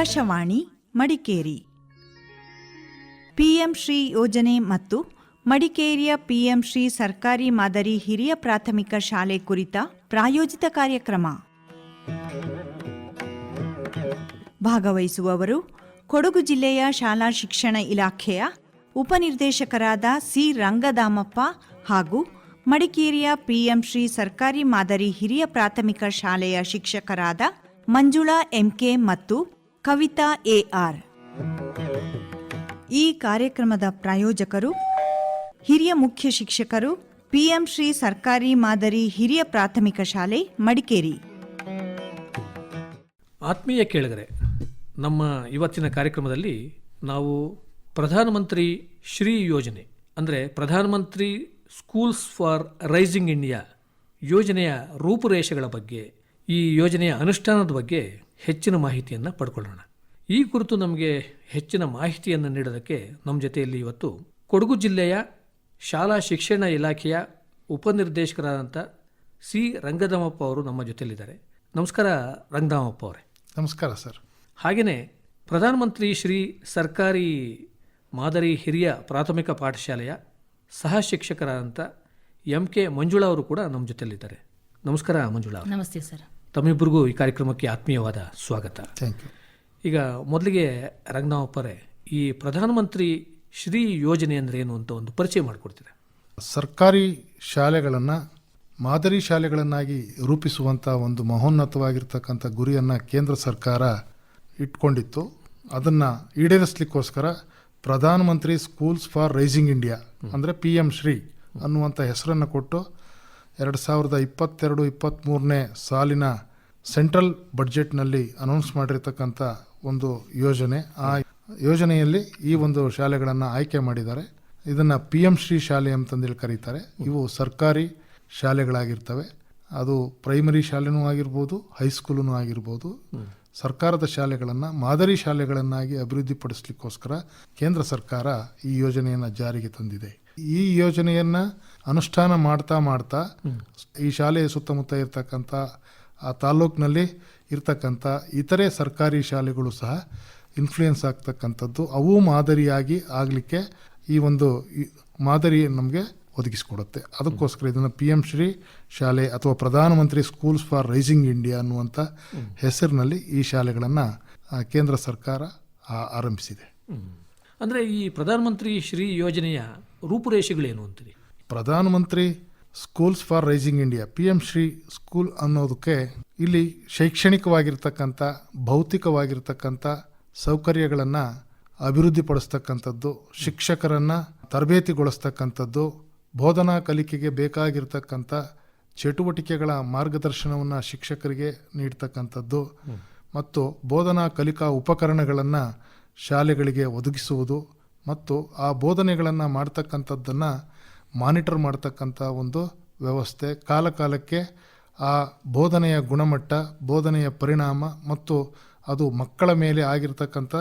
Akashvani, Madikeri. PM Shri ಯೋಜನೆ ಮತ್ತು ಮಡಿಕೇರಿಯ ಪಿಎಂ ಶ್ರೀ ಸರ್ಕಾರಿ ಮಾದರಿ ಹಿರಿಯ ಪ್ರಾಥಮಿಕ ಶಾಲೆ ಕುರಿತ ಪ್ರಾಯೋಜಿತ ಕಾರ್ಯಕ್ರಮ. ಭಾಗವಹಿಸುವವರು ಕೊಡಗು ಜಿಲ್ಲೆಯ ಶಾಲಾ ಶಿಕ್ಷಣ ಇಲಾಖೆಯ ಉಪನಿರ್ದೇಶಕರಾದ ಸಿ ರಂಗದಾಮಪ್ಪ ಹಾಗೂ ಮಡಿಕೇರಿಯ ಪಿಎಂ ಶ್ರೀ ಸರ್ಕಾರಿ ಮಾದರಿ ಹಿರಿಯ ಪ್ರಾಥಮಿಕ ಶಾಲೆಯ ಶಿಕ್ಷಕರಾದ ಮಂಜುಳಾ ಎಂಕೆ ಮತ್ತು ಕವಿತಾ ಎಆರ್ ಈ ಕಾರ್ಯಕ್ರಮದ ಪ್ರಾಯೋಜಕರು ಹಿರಿಯ ಮುಖ್ಯ ಶಿಕ್ಷಕರು, ಪಿಎಂ ಶ್ರೀ ಸರ್ಕಾರಿ ಮಾದರಿ ಹಿರಿಯ ಪ್ರಾಥಮಿಕ ಶಾಲೆ, ಮಡಿಕೇರಿ. ಆತ್ಮೀಯ ಕೇಳಿದರೆ ನಮ್ಮ ಇವತ್ತಿನ ಕಾರ್ಯಕ್ರಮದಲ್ಲಿ ನಾವು ಪ್ರಧಾನಮಂತ್ರಿ ಶ್ರೀ ಯೋಜನೆ, ಅಂದರೆ ಪ್ರಧಾನಮಂತ್ರಿ ಸ್ಕೂಲ್ಸ್ ಫಾರ್ ರೈಸಿಂಗ್ ಇಂಡಿಯಾ ಯೋಜನೆಯ ರೂಪುರೇಷೆಗಳ ಬಗ್ಗೆ ಈ ಯೋಜನೆಯ ಅನುಷ್ಠಾನದ ಬಗ್ಗೆ ಹೆಚ್ಚಿನ ಮಾಹಿತಿಯನ್ನು ಪಡ್ಕೊಳ್ಳೋಣ. ಈ ಕುರಿತು ನಮಗೆ ಹೆಚ್ಚಿನ ಮಾಹಿತಿಯನ್ನು ನೀಡೋದಕ್ಕೆ ನಮ್ಮ ಜೊತೆಯಲ್ಲಿ ಇವತ್ತು ಕೊಡಗು ಜಿಲ್ಲೆಯ ಶಾಲಾ ಶಿಕ್ಷಣ ಇಲಾಖೆಯ ಉಪನಿರ್ದೇಶಕರಾದಂಥ ಸಿ. ರಂಗಧಾಮಪ್ಪ ಅವರು ನಮ್ಮ ಜೊತೆಯಲ್ಲಿದ್ದಾರೆ. ನಮಸ್ಕಾರ ರಂಗಧಾಮಪ್ಪ ಅವರೇ. ನಮಸ್ಕಾರ ಸರ್. ಹಾಗೆಯೇ ಪ್ರಧಾನಮಂತ್ರಿ ಶ್ರೀ ಸರ್ಕಾರಿ ಮಾದರಿ ಹಿರಿಯ ಪ್ರಾಥಮಿಕ ಪಾಠಶಾಲೆಯ ಸಹ ಶಿಕ್ಷಕರಾದಂಥ ಎಂ ಕೆ ಮಂಜುಳಾ ಅವರು ಕೂಡ ನಮ್ಮ ಜೊತೆಯಲ್ಲಿದ್ದಾರೆ. ನಮಸ್ಕಾರ ಮಂಜುಳಾ ನಮಸ್ತೆ ಸರ್. ತಮ್ಮಿಬ್ಬರಿಗೂ ಈ ಕಾರ್ಯಕ್ರಮಕ್ಕೆ ಆತ್ಮೀಯವಾದ ಸ್ವಾಗತ. ಥ್ಯಾಂಕ್ ಯು ಈಗ ಮೊದಲಿಗೆ ರಂಗನಾಮಪ್ಪರೇ ಈ ಪ್ರಧಾನಮಂತ್ರಿ ಶ್ರೀ ಯೋಜನೆ ಅಂದರೆ ಏನು ಅಂತ ಒಂದು ಪರಿಚಯ ಮಾಡಿಕೊಡ್ತೀರಾ? ಸರ್ಕಾರಿ ಶಾಲೆಗಳನ್ನು ಮಾದರಿ ಶಾಲೆಗಳನ್ನಾಗಿ ರೂಪಿಸುವಂಥ ಒಂದು ಮಹೋನ್ನತವಾಗಿರ್ತಕ್ಕಂಥ ಗುರಿಯನ್ನು ಕೇಂದ್ರ ಸರ್ಕಾರ ಇಟ್ಕೊಂಡಿತ್ತು. ಅದನ್ನು ಈಡೇರಿಸಲಿಕ್ಕೋಸ್ಕರ Pradhan Mantri schools for rising India ಅಂದರೆ ಪಿ ಎಂ ಶ್ರೀ ಅನ್ನುವಂಥ ಹೆಸರನ್ನು ಕೊಟ್ಟು ಎರಡು ಸಾವಿರದ ಇಪ್ಪತ್ತೆರಡು ಇಪ್ಪತ್ತ್ಮೂರನೇ ಸಾಲಿನ ಸೆಂಟ್ರಲ್ ಬಡ್ಜೆಟ್ನಲ್ಲಿ ಅನೌನ್ಸ್ ಮಾಡಿರ್ತಕ್ಕಂಥ ಒಂದು ಯೋಜನೆ. ಆ ಯೋಜನೆಯಲ್ಲಿ ಈ ಒಂದು ಶಾಲೆಗಳನ್ನು ಆಯ್ಕೆ ಮಾಡಿದ್ದಾರೆ. ಇದನ್ನು ಪಿ ಎಂ ಶ್ರೀ ಶಾಲೆ ಅಂತಂದೇಳಿ ಕರೀತಾರೆ. ಇವು ಸರ್ಕಾರಿ ಶಾಲೆಗಳಾಗಿರ್ತವೆ. ಅದು ಪ್ರೈಮರಿ ಶಾಲೆನೂ ಆಗಿರ್ಬೋದು ಹೈಸ್ಕೂಲೂ ಆಗಿರ್ಬೋದು. ಸರ್ಕಾರದ ಶಾಲೆಗಳನ್ನು ಮಾದರಿ ಶಾಲೆಗಳನ್ನಾಗಿ ಅಭಿವೃದ್ಧಿಪಡಿಸ್ಲಿಕ್ಕೋಸ್ಕರ ಕೇಂದ್ರ ಸರ್ಕಾರ ಈ ಯೋಜನೆಯನ್ನು ಜಾರಿಗೆ ತಂದಿದೆ. ಈ ಯೋಜನೆಯನ್ನ ಅನುಷ್ಠಾನ ಮಾಡ್ತಾ ಮಾಡ್ತಾ ಈ ಶಾಲೆಯ ಸುತ್ತಮುತ್ತ ಇರ್ತಕ್ಕಂಥ ಆ ತಾಲೂಕಿನಲ್ಲಿ ಇರ್ತಕ್ಕಂಥ ಇತರೆ ಸರ್ಕಾರಿ ಶಾಲೆಗಳು ಸಹ ಇನ್ಫ್ಲೂಯೆನ್ಸ್ ಆಗ್ತಕ್ಕಂಥದ್ದು. ಅವು ಮಾದರಿಯಾಗಿ ಆಗಲಿಕ್ಕೆ ಈ ಒಂದು ಮಾದರಿ ನಮಗೆ ಒದಗಿಸಿಕೊಡುತ್ತೆ. ಅದಕ್ಕೋಸ್ಕರ ಇದನ್ನು ಪಿ ಎಂ ಶ್ರೀ ಶಾಲೆ ಅಥವಾ ಪ್ರಧಾನಮಂತ್ರಿ ಸ್ಕೂಲ್ಸ್ ಫಾರ್ ರೈಸಿಂಗ್ ಇಂಡಿಯಾ ಅನ್ನುವಂಥ ಹೆಸರಿನಲ್ಲಿ ಈ ಶಾಲೆಗಳನ್ನು ಕೇಂದ್ರ ಸರ್ಕಾರ ಆರಂಭಿಸಿದೆ. ಅಂದರೆ ಈ ಪ್ರಧಾನಮಂತ್ರಿ ಶ್ರೀ ಯೋಜನೆಯ ರೂಪುರೇಷೆಗಳೇನು ಅಂತೀರಿ? Pradhan Mantri schools for rising India P M Shri school ಅನ್ನೋದಕ್ಕೆ ಇಲ್ಲಿ ಶೈಕ್ಷಣಿಕವಾಗಿರ್ತಕ್ಕಂಥ ಭೌತಿಕವಾಗಿರ್ತಕ್ಕಂಥ ಸೌಕರ್ಯಗಳನ್ನು ಅಭಿವೃದ್ಧಿಪಡಿಸ್ತಕ್ಕಂಥದ್ದು ಶಿಕ್ಷಕರನ್ನು ತರಬೇತಿಗೊಳಿಸ್ತಕ್ಕಂಥದ್ದು ಬೋಧನಾ ಕಲಿಕೆಗೆ ಬೇಕಾಗಿರ್ತಕ್ಕಂಥ ಚಟುವಟಿಕೆಗಳ ಮಾರ್ಗದರ್ಶನವನ್ನು ಶಿಕ್ಷಕರಿಗೆ ನೀಡ್ತಕ್ಕಂಥದ್ದು ಮತ್ತು ಬೋಧನಾ ಕಲಿಕಾ ಉಪಕರಣಗಳನ್ನು ಶಾಲೆಗಳಿಗೆ ಒದಗಿಸುವುದು ಮತ್ತು ಆ ಬೋಧನೆಗಳನ್ನು ಮಾಡ್ತಕ್ಕಂಥದ್ದನ್ನು ಮಾನಿಟರ್ ಮಾಡ್ತಕ್ಕಂಥ ಒಂದು ವ್ಯವಸ್ಥೆ. ಕಾಲಕಾಲಕ್ಕೆ ಆ ಬೋಧನೆಯ ಗುಣಮಟ್ಟ, ಬೋಧನೆಯ ಪರಿಣಾಮ ಮತ್ತು ಅದು ಮಕ್ಕಳ ಮೇಲೆ ಆಗಿರ್ತಕ್ಕಂಥ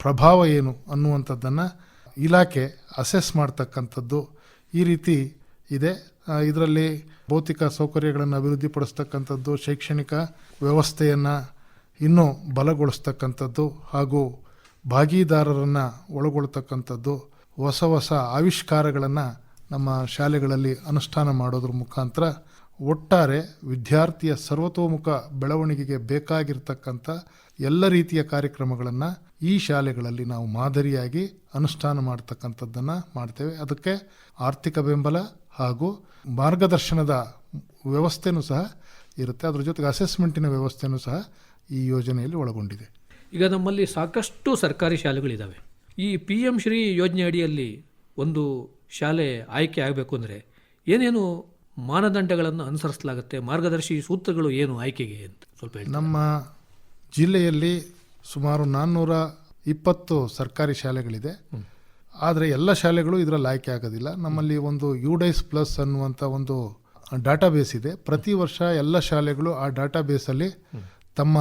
ಪ್ರಭಾವ ಏನು ಅನ್ನುವಂಥದ್ದನ್ನು ಇಲಾಖೆ ಅಸೆಸ್ ಮಾಡ್ತಕ್ಕಂಥದ್ದು ಈ ರೀತಿ ಇದೆ. ಇದರಲ್ಲಿ ಭೌತಿಕ ಸೌಕರ್ಯಗಳನ್ನು ಅಭಿವೃದ್ಧಿಪಡಿಸ್ತಕ್ಕಂಥದ್ದು, ಶೈಕ್ಷಣಿಕ ವ್ಯವಸ್ಥೆಯನ್ನು ಇನ್ನೂ ಬಲಗೊಳಿಸ್ತಕ್ಕಂಥದ್ದು ಹಾಗೂ ಭಾಗಿದಾರರನ್ನು ಒಳಗೊಳ್ತಕ್ಕಂಥದ್ದು, ಹೊಸ ಹೊಸ ಆವಿಷ್ಕಾರಗಳನ್ನು ನಮ್ಮ ಶಾಲೆಗಳಲ್ಲಿ ಅನುಷ್ಠಾನ ಮಾಡೋದ್ರ ಮುಖಾಂತರ ಒಟ್ಟಾರೆ ವಿದ್ಯಾರ್ಥಿಯ ಸರ್ವತೋಮುಖ ಬೆಳವಣಿಗೆಗೆ ಬೇಕಾಗಿರ್ತಕ್ಕಂಥ ಎಲ್ಲ ರೀತಿಯ ಕಾರ್ಯಕ್ರಮಗಳನ್ನು ಈ ಶಾಲೆಗಳಲ್ಲಿ ನಾವು ಮಾದರಿಯಾಗಿ ಅನುಷ್ಠಾನ ಮಾಡ್ತಕ್ಕಂಥದ್ದನ್ನು ಮಾಡ್ತೇವೆ. ಅದಕ್ಕೆ ಆರ್ಥಿಕ ಬೆಂಬಲ ಹಾಗೂ ಮಾರ್ಗದರ್ಶನದ ವ್ಯವಸ್ಥೆನೂ ಸಹ ಇರುತ್ತೆ. ಅದರ ಜೊತೆಗೆ ಅಸೆಸ್ಮೆಂಟಿನ ವ್ಯವಸ್ಥೆನೂ ಸಹ ಈ ಯೋಜನೆಯಲ್ಲಿ ಒಳಗೊಂಡಿದೆ. ಈಗ ನಮ್ಮಲ್ಲಿ ಸಾಕಷ್ಟು ಸರ್ಕಾರಿ ಶಾಲೆಗಳಿದ್ದಾವೆ ಈ ಪಿ ಎಂ ಶ್ರೀ ಯೋಜನೆ ಅಡಿಯಲ್ಲಿ ಒಂದು ಶಾಲೆ ಆಯ್ಕೆ ಆಗಬೇಕು ಅಂದರೆ ಏನೇನು ಮಾನದಂಡಗಳನ್ನು ಅನುಸರಿಸಲಾಗುತ್ತೆ ಮಾರ್ಗದರ್ಶಿ ಸೂತ್ರಗಳು ಏನು ಆಯ್ಕೆಗೆ ಅಂತ ಸ್ವಲ್ಪ ನಮ್ಮ ಜಿಲ್ಲೆಯಲ್ಲಿ ಸುಮಾರು ನಾನ್ನೂರ ಇಪ್ಪತ್ತು ಸರ್ಕಾರಿ ಶಾಲೆಗಳಿದೆ. ಆದರೆ ಎಲ್ಲ ಶಾಲೆಗಳು ಇದರಲ್ಲಿ ಆಯ್ಕೆ ಆಗೋದಿಲ್ಲ. ನಮ್ಮಲ್ಲಿ ಒಂದು ಯುಡೈಸ್ ಪ್ಲಸ್ ಅನ್ನುವಂಥ ಒಂದು ಡಾಟಾಬೇಸ್ ಇದೆ. ಪ್ರತಿ ವರ್ಷ ಎಲ್ಲ ಶಾಲೆಗಳು ಆ ಡಾಟಾಬೇಸಲ್ಲಿ ತಮ್ಮ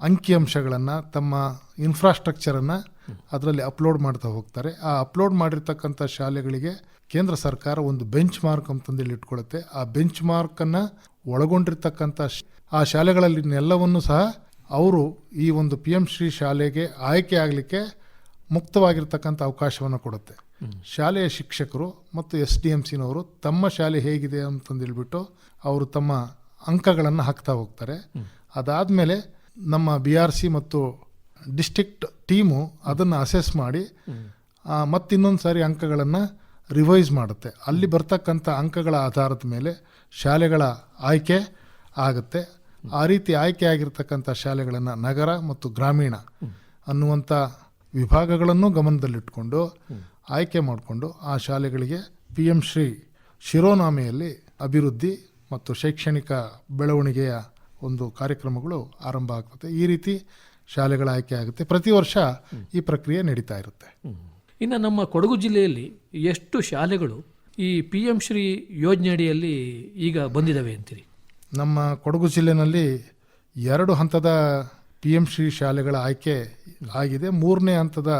ಅಂಕಿಅಂಶಗಳನ್ನು ತಮ್ಮ ಇನ್ಫ್ರಾಸ್ಟ್ರಕ್ಚರನ್ನು ಅದರಲ್ಲಿ ಅಪ್ಲೋಡ್ ಮಾಡ್ತಾ ಹೋಗ್ತಾರೆ. ಆ ಅಪ್ಲೋಡ್ ಮಾಡಿರ್ತಕ್ಕಂಥ ಶಾಲೆಗಳಿಗೆ ಕೇಂದ್ರ ಸರ್ಕಾರ ಒಂದು ಬೆಂಚ್ ಮಾರ್ಕ್ ಅಂತಂದೇಳಿ ಇಟ್ಕೊಳ್ಳುತ್ತೆ ಆ ಬೆಂಚ್ ಮಾರ್ಕನ್ನು ಒಳಗೊಂಡಿರ್ತಕ್ಕಂಥ ಆ ಶಾಲೆಗಳಲ್ಲಿ ಎಲ್ಲವನ್ನು ಸಹ ಅವರು ಈ ಒಂದು ಪಿ ಎಂ ಶ್ರೀ ಶಾಲೆಗೆ ಆಯ್ಕೆ ಆಗಲಿಕ್ಕೆ ಮುಕ್ತವಾಗಿರ್ತಕ್ಕಂಥ ಅವಕಾಶವನ್ನು ಕೊಡುತ್ತೆ. ಶಾಲೆಯ ಶಿಕ್ಷಕರು ಮತ್ತು ಎಸ್ ಡಿ ಎಂ ಸಿನವರು ತಮ್ಮ ಶಾಲೆ ಹೇಗಿದೆ ಅಂತಂದೇಳ್ಬಿಟ್ಟು ಅವರು ತಮ್ಮ ಅಂಕಗಳನ್ನು ಹಾಕ್ತಾ ಹೋಗ್ತಾರೆ. ಅದಾದಮೇಲೆ ನಮ್ಮ ಬಿ ಆರ್ ಸಿ ಮತ್ತು ಡಿಸ್ಟ್ರಿಕ್ಟ್ ಟೀಮು ಅದನ್ನು ಅಸೆಸ್ ಮಾಡಿ ಮತ್ತಿನ್ನೊಂದು ಸಾರಿ ಅಂಕಗಳನ್ನು ರಿವೈಸ್ ಮಾಡುತ್ತೆ. ಅಲ್ಲಿ ಬರ್ತಕ್ಕಂಥ ಅಂಕಗಳ ಆಧಾರದ ಮೇಲೆ ಶಾಲೆಗಳ ಆಯ್ಕೆ ಆಗುತ್ತೆ. ಆ ರೀತಿ ಆಯ್ಕೆ ಆಗಿರ್ತಕ್ಕಂಥ ಶಾಲೆಗಳನ್ನು ನಗರ ಮತ್ತು ಗ್ರಾಮೀಣ ಅನ್ನುವಂಥ ವಿಭಾಗಗಳನ್ನು ಗಮನದಲ್ಲಿಟ್ಕೊಂಡು ಆಯ್ಕೆ ಮಾಡಿಕೊಂಡು ಆ ಶಾಲೆಗಳಿಗೆ ಪಿ ಎಂ ಶ್ರೀ ಶಿರೋನಾಮೆಯಲ್ಲಿ ಅಭಿವೃದ್ಧಿ ಮತ್ತು ಶೈಕ್ಷಣಿಕ ಬೆಳವಣಿಗೆಯ ಒಂದು ಕಾರ್ಯಕ್ರಮಗಳು ಆರಂಭ ಆಗುತ್ತೆ ಈ ರೀತಿ ಶಾಲೆಗಳ ಆಯ್ಕೆ ಆಗುತ್ತೆ. ಪ್ರತಿ ವರ್ಷ ಈ ಪ್ರಕ್ರಿಯೆ ನಡೀತಾ ಇರುತ್ತೆ. ಇನ್ನು ನಮ್ಮ ಕೊಡಗು ಜಿಲ್ಲೆಯಲ್ಲಿ ಎಷ್ಟು ಶಾಲೆಗಳು ಈ ಪಿ ಎಂ ಶ್ರೀ ಯೋಜನೆ ಅಡಿಯಲ್ಲಿ ಈಗ ಬಂದಿದ್ದಾವೆ ಅಂತೀರಿ? ನಮ್ಮ ಕೊಡಗು ಜಿಲ್ಲೆನಲ್ಲಿ ಎರಡು ಹಂತದ ಪಿ ಎಂ ಶ್ರೀ ಶಾಲೆಗಳ ಆಯ್ಕೆ ಆಗಿದೆ. ಮೂರನೇ ಹಂತದ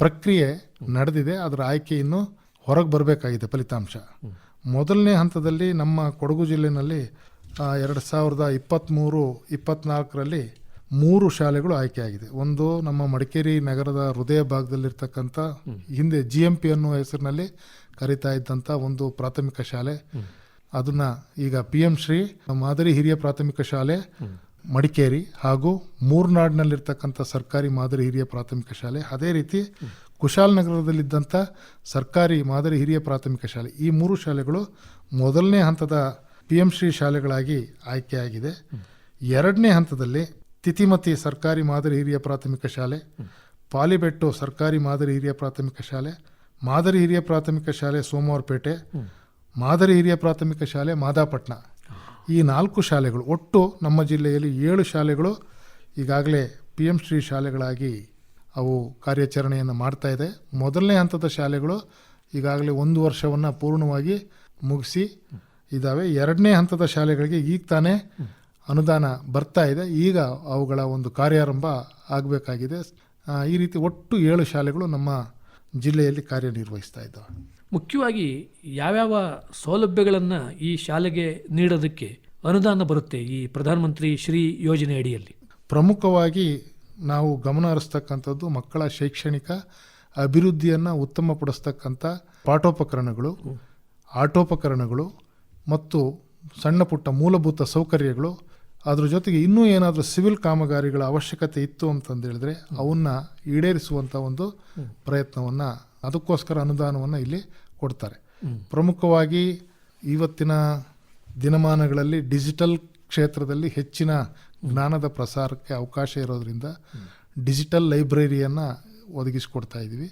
ಪ್ರಕ್ರಿಯೆ ನಡೆದಿದೆ. ಅದರ ಆಯ್ಕೆ ಇನ್ನೂ ಹೊರಗೆ ಬರಬೇಕಾಗಿದೆ ಫಲಿತಾಂಶ. ಮೊದಲನೇ ಹಂತದಲ್ಲಿ ನಮ್ಮ ಕೊಡಗು ಜಿಲ್ಲೆಯಲ್ಲಿ ಎರಡು ಸಾವಿರದ ಇಪ್ಪತ್ತ್ಮೂರು ಇಪ್ಪತ್ನಾಲ್ಕರಲ್ಲಿ ಮೂರು ಶಾಲೆಗಳು ಆಯ್ಕೆಯಾಗಿದೆ. ಒಂದು ನಮ್ಮ ಮಡಿಕೇರಿ ನಗರದ ಹೃದಯ ಭಾಗದಲ್ಲಿರ್ತಕ್ಕಂಥ ಹಿಂದೆ ಜಿ ಎಂ ಪಿ ಅನ್ನೋ ಹೆಸರಿನಲ್ಲಿ ಕರೀತಾ ಇದ್ದಂಥ ಒಂದು ಪ್ರಾಥಮಿಕ ಶಾಲೆ. ಅದನ್ನು ಈಗ ಪಿ ಎಂ ಶ್ರೀ ಮಾದರಿ ಹಿರಿಯ ಪ್ರಾಥಮಿಕ ಶಾಲೆ ಮಡಿಕೇರಿ ಹಾಗೂ ಮೂರ್ನಾಡ್ನಲ್ಲಿರ್ತಕ್ಕಂಥ ಸರ್ಕಾರಿ ಮಾದರಿ ಹಿರಿಯ ಪ್ರಾಥಮಿಕ ಶಾಲೆ. ಅದೇ ರೀತಿ ಕುಶಾಲನಗರದಲ್ಲಿದ್ದಂಥ ಸರ್ಕಾರಿ ಮಾದರಿ ಹಿರಿಯ ಪ್ರಾಥಮಿಕ ಶಾಲೆ. ಈ ಮೂರು ಶಾಲೆಗಳು ಮೊದಲನೇ ಹಂತದ ಪಿ ಎಂ ಶ್ರೀ ಶಾಲೆಗಳಾಗಿ ಆಯ್ಕೆಯಾಗಿದೆ. ಎರಡನೇ ಹಂತದಲ್ಲಿ ತಿತಿಮತಿ ಸರ್ಕಾರಿ ಮಾದರಿ ಹಿರಿಯ ಪ್ರಾಥಮಿಕ ಶಾಲೆ, ಪಾಲಿಬೆಟ್ಟು ಸರ್ಕಾರಿ ಮಾದರಿ ಹಿರಿಯ ಪ್ರಾಥಮಿಕ ಶಾಲೆ, ಮಾದರಿ ಹಿರಿಯ ಪ್ರಾಥಮಿಕ ಶಾಲೆ ಸೋಮವಾರಪೇಟೆ, ಮಾದರಿ ಹಿರಿಯ ಪ್ರಾಥಮಿಕ ಶಾಲೆ ಮಾದಾಪಟ್ನ. ಈ ನಾಲ್ಕು ಶಾಲೆಗಳು ಒಟ್ಟು ನಮ್ಮ ಜಿಲ್ಲೆಯಲ್ಲಿ ಏಳು ಶಾಲೆಗಳು ಈಗಾಗಲೇ ಪಿ ಎಂ ಶ್ರೀ ಶಾಲೆಗಳಾಗಿ ಅವು ಕಾರ್ಯಾಚರಣೆಯನ್ನು ಮಾಡ್ತಾ ಇದೆ. ಮೊದಲನೇ ಹಂತದ ಶಾಲೆಗಳು ಈಗಾಗಲೇ ಒಂದು ವರ್ಷವನ್ನು ಪೂರ್ಣವಾಗಿ ಮುಗಿಸಿ ಇದ್ದಾವೆ ಎರಡನೇ ಹಂತದ ಶಾಲೆಗಳಿಗೆ ಈಗ ತಾನೇ ಅನುದಾನ ಬರ್ತಾ ಇದೆ. ಈಗ ಅವುಗಳ ಒಂದು ಕಾರ್ಯಾರಂಭ ಆಗಬೇಕಾಗಿದೆ. ಈ ರೀತಿ ಒಟ್ಟು ಏಳು ಶಾಲೆಗಳು ನಮ್ಮ ಜಿಲ್ಲೆಯಲ್ಲಿ ಕಾರ್ಯನಿರ್ವಹಿಸ್ತಾ ಇದ್ದಾವೆ. ಮುಖ್ಯವಾಗಿ ಯಾವ್ಯಾವ ಸೌಲಭ್ಯಗಳನ್ನು ಈ ಶಾಲೆಗೆ ನೀಡೋದಕ್ಕೆ ಅನುದಾನ ಬರುತ್ತೆ ಈ ಪ್ರಧಾನಮಂತ್ರಿ ಶ್ರೀ ಯೋಜನೆ ಅಡಿಯಲ್ಲಿ ಪ್ರಮುಖವಾಗಿ ನಾವು ಗಮನ ಹರಿಸ್ತಕ್ಕಂಥದ್ದು ಮಕ್ಕಳ ಶೈಕ್ಷಣಿಕ ಅಭಿವೃದ್ಧಿಯನ್ನು ಉತ್ತಮಪಡಿಸ್ತಕ್ಕಂಥ ಪಾಠೋಪಕರಣಗಳು ಆಟೋಪಕರಣಗಳು ಮತ್ತು ಸಣ್ಣ ಪುಟ್ಟ ಮೂಲಭೂತ ಸೌಕರ್ಯಗಳು ಅದ್ರ ಜೊತೆಗೆ ಇನ್ನೂ ಏನಾದರೂ ಸಿವಿಲ್ ಕಾಮಗಾರಿಗಳ ಅವಶ್ಯಕತೆ ಇತ್ತು ಅಂತಂದೇಳಿದ್ರೆ ಅವನ್ನ ಈಡೇರಿಸುವಂಥ ಒಂದು ಪ್ರಯತ್ನವನ್ನು, ಅದಕ್ಕೋಸ್ಕರ ಅನುದಾನವನ್ನು ಇಲ್ಲಿ ಕೊಡ್ತಾರೆ. ಪ್ರಮುಖವಾಗಿ ಇವತ್ತಿನ ದಿನಮಾನಗಳಲ್ಲಿ ಡಿಜಿಟಲ್ ಕ್ಷೇತ್ರದಲ್ಲಿ ಹೆಚ್ಚಿನ ಜ್ಞಾನದ ಪ್ರಸಾರಕ್ಕೆ ಅವಕಾಶ ಇರೋದ್ರಿಂದ ಡಿಜಿಟಲ್ ಲೈಬ್ರರಿಯನ್ನು ಒದಗಿಸಿಕೊಡ್ತಾ ಇದ್ದೀವಿ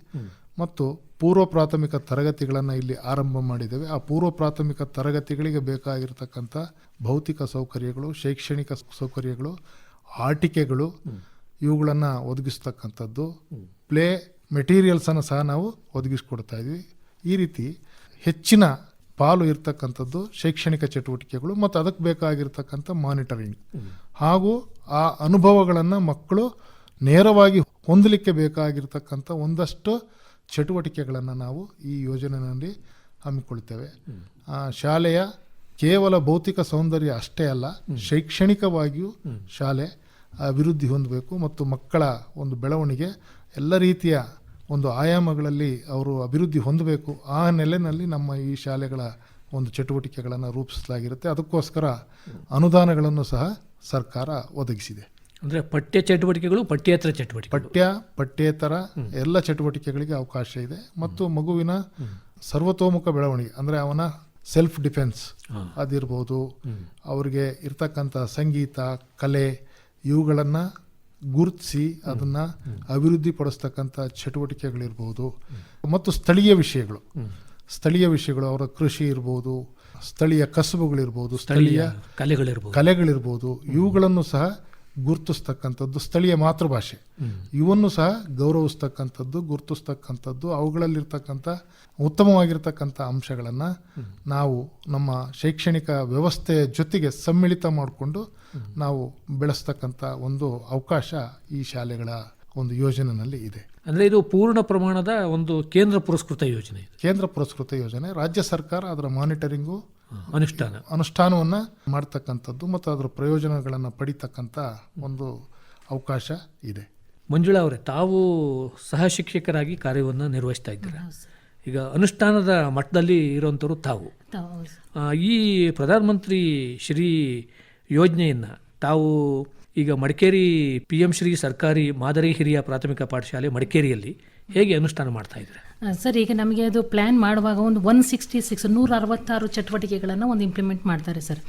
ಮತ್ತು ಪೂರ್ವ ಪ್ರಾಥಮಿಕ ತರಗತಿಗಳನ್ನು ಇಲ್ಲಿ ಆರಂಭ ಮಾಡಿದ್ದೇವೆ. ಆ ಪೂರ್ವ ಪ್ರಾಥಮಿಕ ತರಗತಿಗಳಿಗೆ ಬೇಕಾಗಿರ್ತಕ್ಕಂಥ ಭೌತಿಕ ಸೌಕರ್ಯಗಳು ಶೈಕ್ಷಣಿಕ ಸೌಕರ್ಯಗಳು ಆಟಿಕೆಗಳು ಇವುಗಳನ್ನು ಒದಗಿಸ್ತಕ್ಕಂಥದ್ದು. ಪ್ಲೇ ಮೆಟೀರಿಯಲ್ಸನ್ನು ಸಹ ನಾವು ಒದಗಿಸ್ಕೊಡ್ತಾ ಇದ್ವಿ ಈ ರೀತಿ ಹೆಚ್ಚಿನ ಪಾಲು ಇರತಕ್ಕಂಥದ್ದು ಶೈಕ್ಷಣಿಕ ಚಟುವಟಿಕೆಗಳು ಮತ್ತು ಅದಕ್ಕೆ ಬೇಕಾಗಿರ್ತಕ್ಕಂಥ ಮಾನಿಟರಿಂಗ್ ಹಾಗೂ ಆ ಅನುಭವಗಳನ್ನು ಮಕ್ಕಳು ನೇರವಾಗಿ ಹೊಂದಲಿಕ್ಕೆ ಬೇಕಾಗಿರ್ತಕ್ಕಂಥ ಒಂದಷ್ಟು ಚಟುವಟಿಕೆಗಳನ್ನು ನಾವು ಈ ಯೋಜನೆಯಲ್ಲಿ ಹಮ್ಮಿಕೊಳ್ತೇವೆ ಶಾಲೆಯ ಕೇವಲ ಭೌತಿಕ ಸೌಂದರ್ಯ ಅಷ್ಟೇ ಅಲ್ಲ ಶೈಕ್ಷಣಿಕವಾಗಿಯೂ ಶಾಲೆ ಅಭಿವೃದ್ಧಿ ಹೊಂದಬೇಕು ಮತ್ತು ಮಕ್ಕಳ ಒಂದು ಬೆಳವಣಿಗೆ ಎಲ್ಲ ರೀತಿಯ ಒಂದು ಆಯಾಮಗಳಲ್ಲಿ ಅವರು ಅಭಿವೃದ್ಧಿ ಹೊಂದಬೇಕು. ಆ ನೆಲೆಯಲ್ಲಿ ನಮ್ಮ ಈ ಶಾಲೆಗಳ ಒಂದು ಚಟುವಟಿಕೆಗಳನ್ನು ರೂಪಿಸಲಾಗಿರುತ್ತೆ. ಅದಕ್ಕೋಸ್ಕರ ಅನುದಾನಗಳನ್ನು ಸಹ ಸರ್ಕಾರ ಒದಗಿಸಿದೆ. ಅಂದರೆ ಪಠ್ಯ ಚಟುವಟಿಕೆಗಳು ಪಠ್ಯೇತರ ಚಟುವಟಿಕೆ ಪಠ್ಯ ಪಠ್ಯೇತರ ಎಲ್ಲ ಚಟುವಟಿಕೆಗಳಿಗೆ ಅವಕಾಶ ಇದೆ. ಮತ್ತು ಮಗುವಿನ ಸರ್ವತೋಮುಖ ಬೆಳವಣಿಗೆ ಅಂದರೆ ಅವನ ಸೆಲ್ಫ್ ಡಿಫೆನ್ಸ್ ಅದಿರ್ಬೋದು. ಅವರಿಗೆ ಇರ್ತಕ್ಕಂಥ ಸಂಗೀತ ಕಲೆ ಇವುಗಳನ್ನು ಗುರುತಿಸಿ ಅದನ್ನು ಅಭಿವೃದ್ಧಿಪಡಿಸ್ತಕ್ಕಂಥ ಚಟುವಟಿಕೆಗಳಿರ್ಬೋದು. ಮತ್ತು ಸ್ಥಳೀಯ ವಿಷಯಗಳು. ಸ್ಥಳೀಯ ವಿಷಯಗಳು ಅವರ ಕೃಷಿ ಇರ್ಬೋದು ಸ್ಥಳೀಯ ಕಸುಬುಗಳಿರ್ಬೋದು ಸ್ಥಳೀಯ ಕಲೆಗಳಿರ್ಬೋದು. ಕಲೆಗಳಿರ್ಬೋದು. ಇವುಗಳನ್ನು ಸಹ ಗುರುತಿಸ್ತಕ್ಕಂಥದ್ದು ಸ್ಥಳೀಯ ಮಾತೃಭಾಷೆ. ಇವನ್ನು ಸಹ ಗೌರವಿಸ್ತಕ್ಕಂಥದ್ದು ಗುರುತಿಸ್ತಕ್ಕಂಥದ್ದು ಅವುಗಳಲ್ಲಿರ್ತಕ್ಕಂಥ ಉತ್ತಮವಾಗಿರ್ತಕ್ಕಂಥ ಅಂಶಗಳನ್ನು ನಾವು ನಮ್ಮ ಶೈಕ್ಷಣಿಕ ವ್ಯವಸ್ಥೆಯ ಜೊತೆಗೆ ಸಮ್ಮಿಳಿತ ಮಾಡಿಕೊಂಡು ನಾವು ಬೆಳೆಸ್ತಕ್ಕಂಥ ಒಂದು ಅವಕಾಶ ಈ ಶಾಲೆಗಳ ಒಂದು ಯೋಜನೆಯಲ್ಲಿ ಇದೆ. ಅಂದರೆ ಇದು ಪೂರ್ಣ ಪ್ರಮಾಣದ ಒಂದು ಕೇಂದ್ರ ಪುರಸ್ಕೃತ ಯೋಜನೆ ಕೇಂದ್ರ ಪುರಸ್ಕೃತ ಯೋಜನೆ. ರಾಜ್ಯ ಸರ್ಕಾರ ಅದರ ಮಾನಿಟರಿಂಗು ಅನುಷ್ಠಾನ. ಅನುಷ್ಠಾನವನ್ನು ಮಾಡ್ತಕ್ಕಂಥದ್ದು ಮತ್ತು ಅದರ ಪ್ರಯೋಜನಗಳನ್ನು ಪಡಿತಕ್ಕಂಥ ಒಂದು ಅವಕಾಶ ಇದೆ. ಮಂಜುಳಾ ಅವರೇ ತಾವು ಸಹ ಶಿಕ್ಷಕರಾಗಿ ಕಾರ್ಯವನ್ನು ನಿರ್ವಹಿಸ್ತಾ ಇದ್ದೀರಾ? ಈಗ ಅನುಷ್ಠಾನದ ಮಟ್ಟದಲ್ಲಿ ಇರುವಂಥವ್ರು ತಾವು. ಈ ಪ್ರಧಾನಮಂತ್ರಿ ಶ್ರೀ ಯೋಜನೆಯನ್ನು ತಾವು ಈಗ ಮಡಿಕೇರಿ ಪಿ ಎಂ ಶ್ರೀ ಸರ್ಕಾರಿ ಮಾದರಿ ಹಿರಿಯ ಪ್ರಾಥಮಿಕ ಪಾಠಶಾಲೆ ಮಡಿಕೇರಿಯಲ್ಲಿ ಹೇಗೆ ಅನುಷ್ಠಾನ ಮಾಡ್ತಾ ಇದ್ದಾರೆ? ಸರ್ ಈಗ ನಮಗೆ ಅದು ಪ್ಲ್ಯಾನ್ ಮಾಡುವಾಗ ಒಂದು ಒನ್ ಸಿಕ್ಸ್ಟಿ ಸಿಕ್ಸ್ ನೂರ ಅರವತ್ತಾರು ಚಟುವಟಿಕೆಗಳನ್ನು ಒಂದು ಇಂಪ್ಲಿಮೆಂಟ್ ಮಾಡ್ತಾರೆ ಸರ್.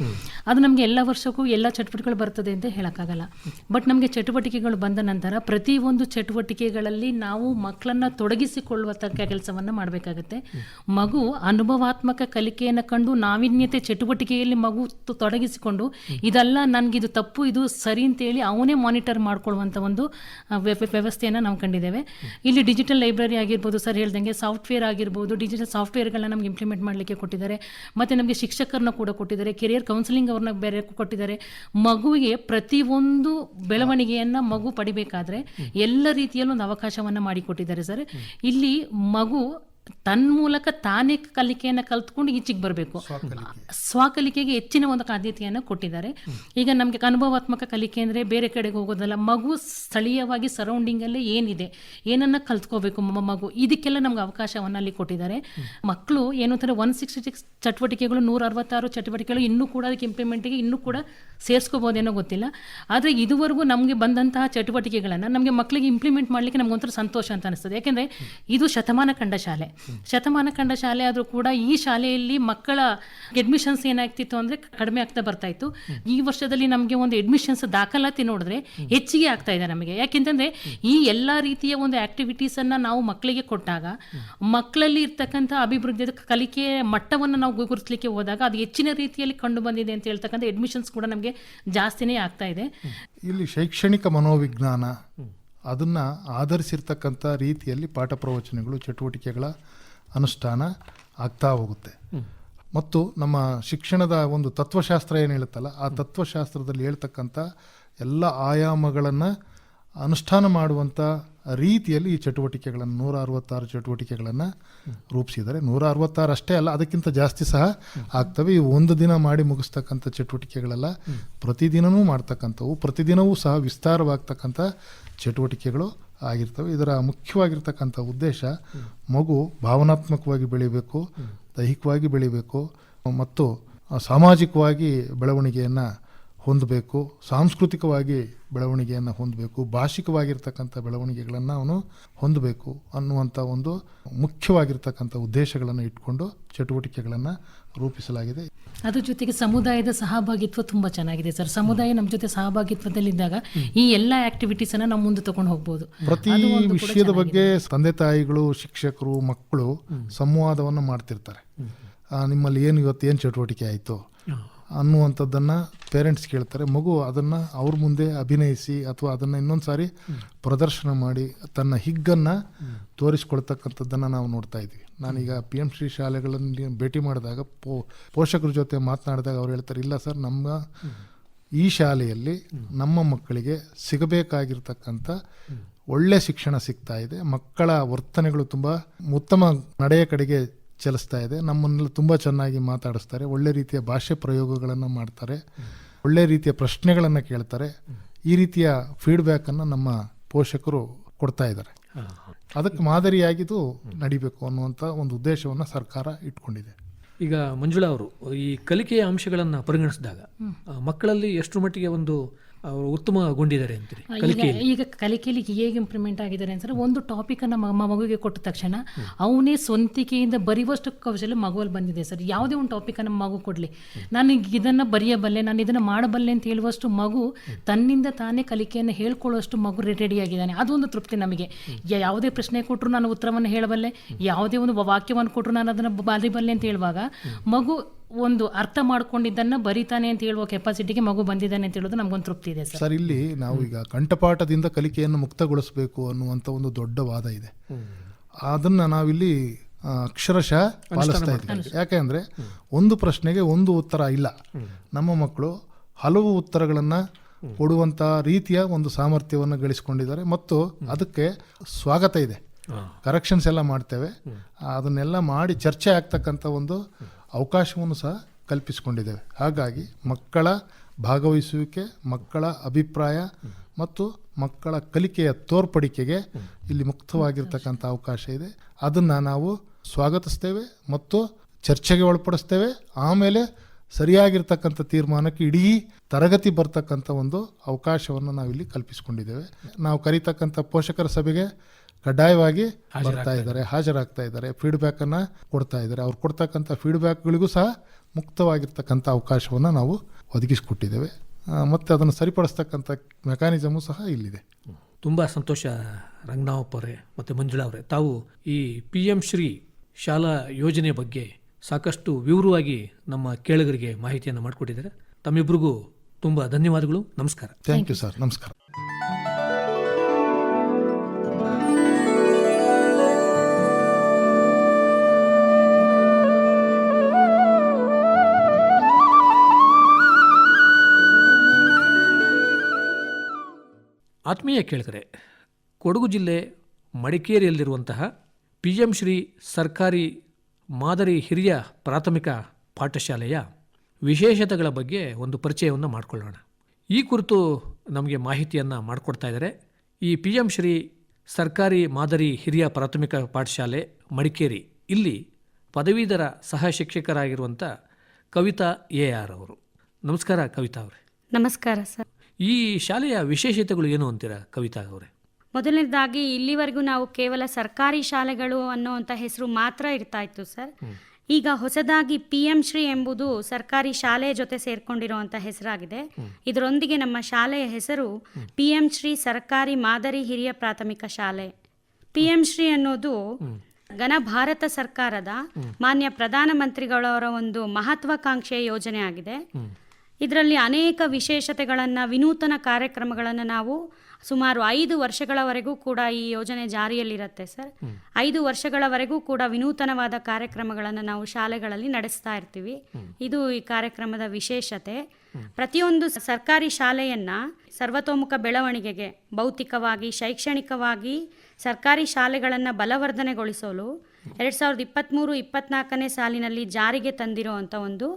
ಅದು ನಮಗೆ ಎಲ್ಲ ವರ್ಷಕ್ಕೂ ಎಲ್ಲ ಚಟುವಟಿಕೆಗಳು ಬರ್ತದೆ ಅಂತ ಹೇಳೋಕ್ಕಾಗಲ್ಲ. ಬಟ್ ನಮಗೆ ಚಟುವಟಿಕೆಗಳು ಬಂದ ನಂತರ ಪ್ರತಿ ಒಂದು ಚಟುವಟಿಕೆಗಳಲ್ಲಿ ನಾವು ಮಕ್ಕಳನ್ನು ತೊಡಗಿಸಿಕೊಳ್ಳುವಂಥ ಕೆಲಸವನ್ನು ಮಾಡಬೇಕಾಗತ್ತೆ. ಮಗು ಅನುಭವಾತ್ಮಕ ಕಲಿಕೆಯನ್ನು ಕಂಡು ನಾವೀನ್ಯತೆ ಚಟುವಟಿಕೆಯಲ್ಲಿ ಮಗು ತೊಡಗಿಸಿಕೊಂಡು ಇದಲ್ಲ ಇದು ತಪ್ಪು ಇದು ಸರಿ ಅಂತೇಳಿ ಅವನೇ ಮಾನಿಟರ್ ಮಾಡ್ಕೊಳ್ಳುವಂಥ ಒಂದು ವ್ಯವಸ್ಥೆಯನ್ನು ನಾವು ಕಂಡಿದ್ದೇವೆ. ಇಲ್ಲಿ ಡಿಜಿಟಲ್ ಲೈಬ್ರರಿ ಆಗಿರ್ಬೋದು ಸರ್ ಹೇಳ್ದಂಗೆ ಸಾಫ್ಟ್ವೇರ್ ಆಗಿರ್ಬೋದು ಡಿಜಿಟಲ್ ಸಾಫ್ಟ್ವೇರ್ಗಳನ್ನ ನಮ್ಗೆ ಇಂಪ್ಲಿಮೆಂಟ್ ಮಾಡಲಿಕ್ಕೆ ಕೊಟ್ಟಿದ್ದಾರೆ. ಮತ್ತು ನಮಗೆ ಶಿಕ್ಷಕರನ್ನ ಕೂಡ ಕೊಟ್ಟಿದ್ದಾರೆ ಕೆರಿಯರ್ ಕೌನ್ಸಿಲಿಂಗ್ ಅವ್ರನ್ನ ಬೇರೆ ಕೊಟ್ಟಿದ್ದಾರೆ. ಮಗುವಿಗೆ ಪ್ರತಿಯೊಂದು ಬೆಳವಣಿಗೆಯನ್ನು ಮಗು ಪಡಿಬೇಕಾದ್ರೆ ಎಲ್ಲ ರೀತಿಯಲ್ಲೂ ಒಂದು ಅವಕಾಶವನ್ನು ಮಾಡಿಕೊಟ್ಟಿದ್ದಾರೆ ಸರ್. ಇಲ್ಲಿ ಮಗು ತನ್ನ ಮೂಲಕ ತಾನೇ ಕಲಿಕೆಯನ್ನು ಕಲ್ತ್ಕೊಂಡು ಈಚೆಗೆ ಬರಬೇಕು. ಸ್ವಕಲಿಕೆಗೆ ಹೆಚ್ಚಿನ ಒಂದು ಆದ್ಯತೆಯನ್ನು ಕೊಟ್ಟಿದ್ದಾರೆ. ಈಗ ನಮಗೆ ಅನುಭವಾತ್ಮಕ ಕಲಿಕೆ ಅಂದರೆ ಬೇರೆ ಕಡೆಗೆ ಹೋಗೋದಲ್ಲ ಮಗು ಸ್ಥಳೀಯವಾಗಿ ಸರೌಂಡಿಂಗಲ್ಲೇ ಏನಿದೆ ಏನನ್ನು ಕಲ್ತ್ಕೋಬೇಕು ಮಗು ಇದಕ್ಕೆಲ್ಲ ನಮ್ಗೆ ಅವಕಾಶವನ್ನು ಅಲ್ಲಿ ಕೊಟ್ಟಿದ್ದಾರೆ. ಮಕ್ಕಳು ಏನು ಅಂತಾರೆ ಒನ್ ಸಿಕ್ಸ್ಟಿ ಸಿಕ್ಸ್ ಚಟುವಟಿಕೆಗಳು ನೂರ ಅರವತ್ತಾರು ಚಟುವಟಿಕೆಗಳು ಇನ್ನೂ ಕೂಡ ಅದಕ್ಕೆ ಇಂಪ್ಲಿಮೆಂಟಿಗೆ ಇನ್ನೂ ಕೂಡ ಸೇರಿಸ್ಕೋಬೋದೇನೋ ಗೊತ್ತಿಲ್ಲ. ಆದರೆ ಇದುವರೆಗೂ ನಮಗೆ ಬಂದಂತಹ ಚಟುವಟಿಕೆಗಳನ್ನು ನಮಗೆ ಮಕ್ಕಳಿಗೆ ಇಂಪ್ಲಿಮೆಂಟ್ ಮಾಡಲಿಕ್ಕೆ ಒಂಥರ ಸಂತೋಷ ಅಂತ ಅನಿಸ್ತದೆ. ಯಾಕೆಂದರೆ ಇದು ಶತಮಾನ ಕಂಡ ಶಾಲೆ. ಶತಮಾನ ಕಂಡ ಶಾಲೆ ಆದರೂ ಕೂಡ ಈ ಶಾಲೆಯಲ್ಲಿ ಮಕ್ಕಳ ಅಡ್ಮಿಷನ್ಸ್ ಏನಾಗ್ತಿತ್ತು ಅಂದರೆ ಕಡಿಮೆ ಆಗ್ತಾ ಬರ್ತಾ ಇತ್ತು. ಈ ವರ್ಷದಲ್ಲಿ ನಮಗೆ ಒಂದು ಅಡ್ಮಿಷನ್ಸ್ ದಾಖಲಾತಿ ನೋಡಿದ್ರೆ ಹೆಚ್ಚಿಗೆ ಆಗ್ತಾ ಇದೆ ನಮಗೆ. ಯಾಕೆಂತಂದ್ರೆ ಈ ಎಲ್ಲ ರೀತಿಯ ಒಂದು ಆ್ಯಕ್ಟಿವಿಟೀಸನ್ನು ನಾವು ಮಕ್ಕಳಿಗೆ ಕೊಟ್ಟಾಗ ಮಕ್ಕಳಲ್ಲಿ ಇರ್ತಕ್ಕಂಥ ಅಭಿವೃದ್ಧಿಯ ಕಲಿಕೆ ಮಟ್ಟವನ್ನು ನಾವು ಗುರುತಿಸಲಿಕ್ಕೆ ಹೋದಾಗ ಅದು ಹೆಚ್ಚಿನ ರೀತಿಯಲ್ಲಿ ಕಂಡು ಬಂದಿದೆ ಅಂತ ಹೇಳ್ತಕ್ಕಂಥ ಅಡ್ಮಿಷನ್ಸ್ ಕೂಡ ನಮಗೆ ಜಾಸ್ತಿನೇ ಆಗ್ತಾ ಇದೆ. ಇಲ್ಲಿ ಶೈಕ್ಷಣಿಕ ಮನೋವಿಜ್ಞಾನ ಅದನ್ನು ಆಧರಿಸಿರ್ತಕ್ಕಂಥ ರೀತಿಯಲ್ಲಿ ಪಾಠ ಪ್ರವಚನಗಳು ಚಟುವಟಿಕೆಗಳ ಅನುಷ್ಠಾನ ಆಗ್ತಾ ಹೋಗುತ್ತೆ. ಮತ್ತು ನಮ್ಮ ಶಿಕ್ಷಣದ ಒಂದು ತತ್ವಶಾಸ್ತ್ರ ಏನು ಹೇಳುತ್ತಲ್ಲ ಆ ತತ್ವಶಾಸ್ತ್ರದಲ್ಲಿ ಹೇಳ್ತಕ್ಕಂಥ ಎಲ್ಲ ಆಯಾಮಗಳನ್ನು ಅನುಷ್ಠಾನ ಮಾಡುವಂಥ ರೀತಿಯಲ್ಲಿ ಈ ಚಟುವಟಿಕೆಗಳನ್ನು ನೂರ ಅರವತ್ತಾರು ಚಟುವಟಿಕೆಗಳನ್ನು ರೂಪಿಸಿದ್ದಾರೆ. ನೂರ ಅರವತ್ತಾರು ಅಷ್ಟೇ ಅಲ್ಲ ಅದಕ್ಕಿಂತ ಜಾಸ್ತಿ ಸಹ ಆಗ್ತವೆ. ಇವು ಒಂದು ದಿನ ಮಾಡಿ ಮುಗಿಸ್ತಕ್ಕಂಥ ಚಟುವಟಿಕೆಗಳೆಲ್ಲ ಪ್ರತಿದಿನವೂ ಮಾಡ್ತಕ್ಕಂಥವು ಪ್ರತಿದಿನವೂ ಸಹ ವಿಸ್ತಾರವಾಗ್ತಕ್ಕಂಥ ಚಟುವಟಿಕೆಗಳು ಆಗಿರ್ತವೆ. ಇದರ ಮುಖ್ಯವಾಗಿರ್ತಕ್ಕಂಥ ಉದ್ದೇಶ ಮಗು ಭಾವನಾತ್ಮಕವಾಗಿ ಬೆಳಿಬೇಕು ದೈಹಿಕವಾಗಿ ಬೆಳಿಬೇಕು ಮತ್ತು ಸಾಮಾಜಿಕವಾಗಿ ಬೆಳವಣಿಗೆಯನ್ನು ಹೊಂದಬೇಕು ಸಾಂಸ್ಕೃತಿಕವಾಗಿ ಬೆಳವಣಿಗೆಯನ್ನು ಹೊಂದಬೇಕು ಭಾಷಿಕವಾಗಿರ್ತಕ್ಕಂಥ ಬೆಳವಣಿಗೆಗಳನ್ನು ಅವನು ಹೊಂದಬೇಕು ಅನ್ನುವಂಥ ಒಂದು ಮುಖ್ಯವಾಗಿರ್ತಕ್ಕಂಥ ಉದ್ದೇಶಗಳನ್ನು ಇಟ್ಕೊಂಡು ಚಟುವಟಿಕೆಗಳನ್ನು ರೂಪಿಸಲಾಗಿದೆ. ಅದ್ರ ಜೊತೆಗೆ ಸಮುದಾಯದ ಸಹಭಾಗಿತ್ವ ತುಂಬಾ ಚೆನ್ನಾಗಿದೆ ಸರ್. ಸಮುದಾಯ ನಮ್ಮ ಜೊತೆ ಸಹಭಾಗಿತ್ವದಲ್ಲಿದ್ದಾಗ ಈ ಎಲ್ಲ ಆಕ್ಟಿವಿಟೀಸ್ ಅನ್ನ ನಾವು ಮುಂದೆ ತಗೊಂಡು ಹೋಗ್ಬೋದು. ಪ್ರತಿ ಒಂದು ವಿಷಯದ ಬಗ್ಗೆ ತಂದೆ ತಾಯಿಗಳು ಶಿಕ್ಷಕರು ಮಕ್ಕಳು ಸಂವಾದವನ್ನು ಮಾಡ್ತಿರ್ತಾರೆ. ನಿಮ್ಮಲ್ಲಿ ಏನು ಇವತ್ತು ಏನು ಚಟುವಟಿಕೆ ಆಯಿತು? ಅನ್ನುವಂಥದ್ದನ್ನು ಪೇರೆಂಟ್ಸ್ ಕೇಳ್ತಾರೆ. ಮಗು ಅದನ್ನು ಅವ್ರ ಮುಂದೆ ಅಭಿನಯಿಸಿ ಅಥವಾ ಅದನ್ನು ಇನ್ನೊಂದು ಸಾರಿ ಪ್ರದರ್ಶನ ಮಾಡಿ ತನ್ನ ಹಿಗ್ಗನ್ನು ತೋರಿಸ್ಕೊಳ್ತಕ್ಕಂಥದ್ದನ್ನು ನಾವು ನೋಡ್ತಾ ಇದ್ವಿ. ನಾನೀಗ ಪಿ ಎಂ ಶ್ರೀ ಶಾಲೆಗಳಲ್ಲಿ ಭೇಟಿ ಮಾಡಿದಾಗ ಪೋ, ಪೋಷಕರ ಜೊತೆ ಮಾತನಾಡಿದಾಗ ಅವ್ರು ಹೇಳ್ತಾರೆ, ಇಲ್ಲ ಸರ್, ನಮ್ಮ ಈ ಶಾಲೆಯಲ್ಲಿ ನಮ್ಮ ಮಕ್ಕಳಿಗೆ ಸಿಗಬೇಕಾಗಿರ್ತಕ್ಕಂಥ ಒಳ್ಳೆ ಶಿಕ್ಷಣ ಸಿಗ್ತಾ ಇದೆ. ಮಕ್ಕಳ ವರ್ತನೆಗಳು ತುಂಬ ಉತ್ತಮ, ನಡೆಯ ಕಡೆಗೆ ಚಲಿಸ್ತಾ ಇದೆ. ನಮ್ಮನ್ನೆಲ್ಲ ತುಂಬ ಚೆನ್ನಾಗಿ ಮಾತಾಡಿಸ್ತಾರೆ. ಒಳ್ಳೆ ರೀತಿಯ ಭಾಷೆ ಪ್ರಯೋಗಗಳನ್ನು ಮಾಡ್ತಾರೆ. ಒಳ್ಳೆ ರೀತಿಯ ಪ್ರಶ್ನೆಗಳನ್ನು ಕೇಳ್ತಾರೆ. ಈ ರೀತಿಯ ಫೀಡ್ಬ್ಯಾಕನ್ನು ನಮ್ಮ ಪೋಷಕರು ಕೊಡ್ತಾ ಇದ್ದಾರೆ. ಅದಕ್ಕೆ ಮಾದರಿಯಾಗಿದ್ದು ನಡಿಬೇಕು ಅನ್ನುವಂಥ ಒಂದು ಉದ್ದೇಶವನ್ನು ಸರ್ಕಾರ ಇಟ್ಕೊಂಡಿದೆ. ಈಗ ಮಂಜುಳಾ ಅವರು ಈ ಕಲಿಕೆಯ ಅಂಶಗಳನ್ನು ಪರಿಗಣಿಸಿದಾಗ ಮಕ್ಕಳಲ್ಲಿ ಎಷ್ಟು ಮಟ್ಟಿಗೆ ಒಂದು ಅವರು ಉತ್ತಮಗೊಂಡಿದ್ದಾರೆ ಅಂತೀರಿ ಈಗ ಕಲಿಕೆಯಲ್ಲಿ? ಹೇಗೆ ಇಂಪ್ರೂವ್ಮೆಂಟ್ ಆಗಿದ್ದಾರೆ ಅಂದರೆ ಒಂದು ಟಾಪಿಕನ್ನು ಮಗುವಿಗೆ ಕೊಟ್ಟ ತಕ್ಷಣ ಅವನೇ ಸ್ವಂತಿಕೆಯಿಂದ ಬರೆಯುವಷ್ಟು ಕೌಶಲ್ಯ ಮಗುವಲ್ಲಿ ಬಂದಿದೆ ಸರ್. ಯಾವುದೇ ಒಂದು ಟಾಪಿಕನ್ನು ಮಗು ಕೊಡಲಿ. ನಾನು ಇದನ್ನ ಬರೆಯಬಲ್ಲೆ ನಾನು ಇದನ್ನ ಮಾಡಬಲ್ಲೆ ಅಂತ ಹೇಳುವಷ್ಟು ಮಗು ತನ್ನಿಂದ ತಾನೇ ಕಲಿಕೆಯನ್ನು ಹೇಳ್ಕೊಳ್ಳುವಷ್ಟು ಮಗು ರೆಡಿ ಆಗಿದ್ದಾನೆ. ಅದೊಂದು ತೃಪ್ತಿ ನಮಗೆ. ಯಾವುದೇ ಪ್ರಶ್ನೆ ಕೊಟ್ಟರು ನಾನು ಉತ್ತರವನ್ನು ಹೇಳಬಲ್ಲೆ ಯಾವುದೇ ಒಂದು ವಾಕ್ಯವನ್ನು ಕೊಟ್ಟರು ನಾನು ಅದನ್ನು ಬರಿಬಲ್ಲೆ ಅಂತ ಹೇಳುವಾಗ ಮಗು ಒಂದು ಅರ್ಥ ಮಾಡ್ಕೊಂಡಿದ್ದನ್ನ ಬರಿತಾನೆ ಅಂತ ಹೇಳುವ ಕೆಪಾಸಿಟಿಗೆ ಮಗು ಬಂದಿದ್ದಾನೆ ಅಂತ ಹೇಳೋದು ನಮಗೊಂದು ತೃಪ್ತಿ ಇದೆ ಸರ್. ಸರ್ ಇಲ್ಲಿ ನಾವು ಈಗ ಕಂಠಪಾಠದಿಂದ ಕಲಿಕೆಯನ್ನು ಮುಕ್ತಗೊಳಿಸಬೇಕು ಅನ್ನುವಂಥ ಒಂದು ದೊಡ್ಡ ವಾದ ಇದೆ. ಅದನ್ನ ನಾವಿಲ್ಲಿ ಆ, ಅಕ್ಷರಶಃ ಪಾಲಿಸ್ತಾ ಇದ್ದೀವಿ. ಯಾಕೆಂದರೆ ಒಂದು ಪ್ರಶ್ನೆಗೆ ಒಂದು ಉತ್ತರ ಇಲ್ಲ. ನಮ್ಮ ಮಕ್ಕಳು ಹಲವು ಉತ್ತರಗಳನ್ನು ಕೊಡುವಂಥ ರೀತಿಯ ಒಂದು ಸಾಮರ್ಥ್ಯವನ್ನು ಗಳಿಸಿಕೊಂಡಿದ್ದಾರೆ ಮತ್ತು ಅದಕ್ಕೆ ಸ್ವಾಗತ ಇದೆ. ಕರೆಕ್ಷನ್ಸ್ ಎಲ್ಲ ಮಾಡ್ತೇವೆ. ಅದನ್ನೆಲ್ಲ ಮಾಡಿ ಚರ್ಚೆ ಆಗ್ತಕ್ಕಂಥ ಒಂದು ಅವಕಾಶವನ್ನು ಸಹ ಕಲ್ಪಿಸಿಕೊಂಡಿದ್ದೇವೆ. ಹಾಗಾಗಿ ಮಕ್ಕಳ ಭಾಗವಹಿಸುವಿಕೆ, ಮಕ್ಕಳ ಅಭಿಪ್ರಾಯ ಮತ್ತು ಮಕ್ಕಳ ಕಲಿಕೆಯ ತೋರ್ಪಡಿಕೆಗೆ ಇಲ್ಲಿ ಮುಕ್ತವಾಗಿರ್ತಕ್ಕಂಥ ಅವಕಾಶ ಇದೆ. ಅದನ್ನು ನಾವು ಸ್ವಾಗತಿಸ್ತೇವೆ ಮತ್ತು ಚರ್ಚೆಗೆ ಒಳಪಡಿಸ್ತೇವೆ. ಆಮೇಲೆ ಸರಿಯಾಗಿರ್ತಕ್ಕಂಥ ತೀರ್ಮಾನಕ್ಕೆ ಇಡೀ ತರಗತಿ ಬರ್ತಕ್ಕಂಥ ಒಂದು ಅವಕಾಶವನ್ನು ನಾವಿಲ್ಲಿ ಕಲ್ಪಿಸಿಕೊಂಡಿದ್ದೇವೆ. ನಾವು ಕರೀತಕ್ಕಂಥ ಪೋಷಕರ ಸಭೆಗೆ ಕಡ್ಡಾಯವಾಗಿ ಬರ್ತಾ ಇದ್ದಾರೆ. ಹಾಜರಾಗ್ತಾ ಇದ್ದಾರೆ ಫೀಡ್ಬ್ಯಾಕನ್ನು ಕೊಡ್ತಾ ಇದ್ದಾರೆ. ಅವ್ರು ಕೊಡ್ತಕ್ಕಂಥ ಫೀಡ್ಬ್ಯಾಕ್ಗಳಿಗೂ ಸಹ ಮುಕ್ತವಾಗಿರ್ತಕ್ಕಂಥ ಅವಕಾಶವನ್ನು ನಾವು ಒದಗಿಸಿಕೊಟ್ಟಿದ್ದೇವೆ. ಮತ್ತು ಅದನ್ನು ಸರಿಪಡಿಸ್ತಕ್ಕಂಥ ಮೆಕ್ಯಾನಿಸಮು ಸಹ ಇಲ್ಲಿದೆ. ತುಂಬ ಸಂತೋಷ ರಂಗನಾವಪ್ಪ ಅವರೇ ಮತ್ತು ಮಂಜುಳಾ ಅವರೇ. ತಾವು ಈ ಪಿ ಎಂ ಶ್ರೀ ಶಾಲಾ ಯೋಜನೆ ಬಗ್ಗೆ ಸಾಕಷ್ಟು ವಿವರವಾಗಿ ನಮ್ಮ ಕೇಳುಗರಿಗೆ ಮಾಹಿತಿಯನ್ನು ಮಾಡಿಕೊಟ್ಟಿದ್ದಾರೆ. ತಮ್ಮಿಬ್ಬರಿಗೂ ತುಂಬ ಧನ್ಯವಾದಗಳು. ನಮಸ್ಕಾರ. ಥ್ಯಾಂಕ್ ಯು ಸರ್ ನಮಸ್ಕಾರ. ಆತ್ಮೀಯ ಕೇಳಿದರೆ ಕೊಡಗು ಜಿಲ್ಲೆ ಮಡಿಕೇರಿಯಲ್ಲಿರುವಂತಹ ಪಿ ಎಂ ಶ್ರೀ ಸರ್ಕಾರಿ ಮಾದರಿ ಹಿರಿಯ ಪ್ರಾಥಮಿಕ ಪಾಠಶಾಲೆಯ ವಿಶೇಷತೆಗಳ ಬಗ್ಗೆ ಒಂದು ಪರಿಚಯವನ್ನು ಮಾಡಿಕೊಳ್ಳೋಣ. ಈ ಕುರಿತು ನಮಗೆ ಮಾಹಿತಿಯನ್ನು ಮಾಡಿಕೊಡ್ತಾ ಇದ್ದಾರೆ ಈ ಪಿ ಎಂ ಶ್ರೀ ಸರ್ಕಾರಿ ಮಾದರಿ ಹಿರಿಯ ಪ್ರಾಥಮಿಕ ಪಾಠಶಾಲೆ ಮಡಿಕೇರಿ. ಇಲ್ಲಿ ಪದವೀಧರ ಸಹ ಶಿಕ್ಷಕರಾಗಿರುವಂಥ ಕವಿತಾ ಎ ಆರ್ ಅವರು. ನಮಸ್ಕಾರ ಕವಿತಾ ಅವರೇ. ನಮಸ್ಕಾರ ಸರ್. ಈ ಶಾಲೆಯ ವಿಶೇಷತೆಗಳು ಏನು ಅಂತೀರಾ ಕವಿತಾ ಅವರೇ? ಮೊದಲನೇದಾಗಿ ಇಲ್ಲಿವರೆಗೂ ನಾವು ಕೇವಲ ಸರ್ಕಾರಿ ಶಾಲೆಗಳು ಅನ್ನುವಂಥ ಹೆಸರು ಮಾತ್ರ ಇರ್ತಾ ಇತ್ತು ಸರ್. ಈಗ ಹೊಸದಾಗಿ ಪಿ ಎಂ ಶ್ರೀ ಎಂಬುದು ಸರ್ಕಾರಿ ಶಾಲೆಯ ಜೊತೆ ಸೇರ್ಕೊಂಡಿರುವಂಥ ಹೆಸರಾಗಿದೆ. ಇದರೊಂದಿಗೆ ನಮ್ಮ ಶಾಲೆಯ ಹೆಸರು ಪಿ ಎಂ ಶ್ರೀ ಸರ್ಕಾರಿ ಮಾದರಿ ಹಿರಿಯ ಪ್ರಾಥಮಿಕ ಶಾಲೆ. ಪಿ ಎಂ ಶ್ರೀ ಅನ್ನೋದು ಘನ ಭಾರತ ಸರ್ಕಾರದ ಮಾನ್ಯ ಪ್ರಧಾನಮಂತ್ರಿಗಳವರ ಒಂದು ಮಹತ್ವಾಕಾಂಕ್ಷೆಯ ಯೋಜನೆ ಆಗಿದೆ. ಇದರಲ್ಲಿ ಅನೇಕ ವಿಶೇಷತೆಗಳನ್ನು ವಿನೂತನ ಕಾರ್ಯಕ್ರಮಗಳನ್ನು ನಾವು ಸುಮಾರು ಐದು ವರ್ಷಗಳವರೆಗೂ ಕೂಡ ಈ ಯೋಜನೆ ಜಾರಿಯಲ್ಲಿರುತ್ತೆ ಸರ್. ಐದು ವರ್ಷಗಳವರೆಗೂ ಕೂಡ ವಿನೂತನವಾದ ಕಾರ್ಯಕ್ರಮಗಳನ್ನು ನಾವು ಶಾಲೆಗಳಲ್ಲಿ ನಡೆಸ್ತಾ ಇರ್ತೀವಿ. ಇದು ಈ ಕಾರ್ಯಕ್ರಮದ ವಿಶೇಷತೆ. ಪ್ರತಿಯೊಂದು ಸರ್ಕಾರಿ ಶಾಲೆಯನ್ನ ಸರ್ವತೋಮುಖ ಬೆಳವಣಿಗೆಗೆ ಭೌತಿಕವಾಗಿ ಶೈಕ್ಷಣಿಕವಾಗಿ ಸರ್ಕಾರಿ ಶಾಲೆಗಳನ್ನು ಬಲವರ್ಧನೆಗೊಳಿಸಲು ಎರಡು ಸಾವಿರದ ಇಪ್ಪತ್ತ್ಮೂರು ಇಪ್ಪತ್ನಾಲ್ಕನೇ ಸಾಲಿನಲ್ಲಿ ಜಾರಿಗೆ ತಂದಿರುವಂಥ ಒಂದು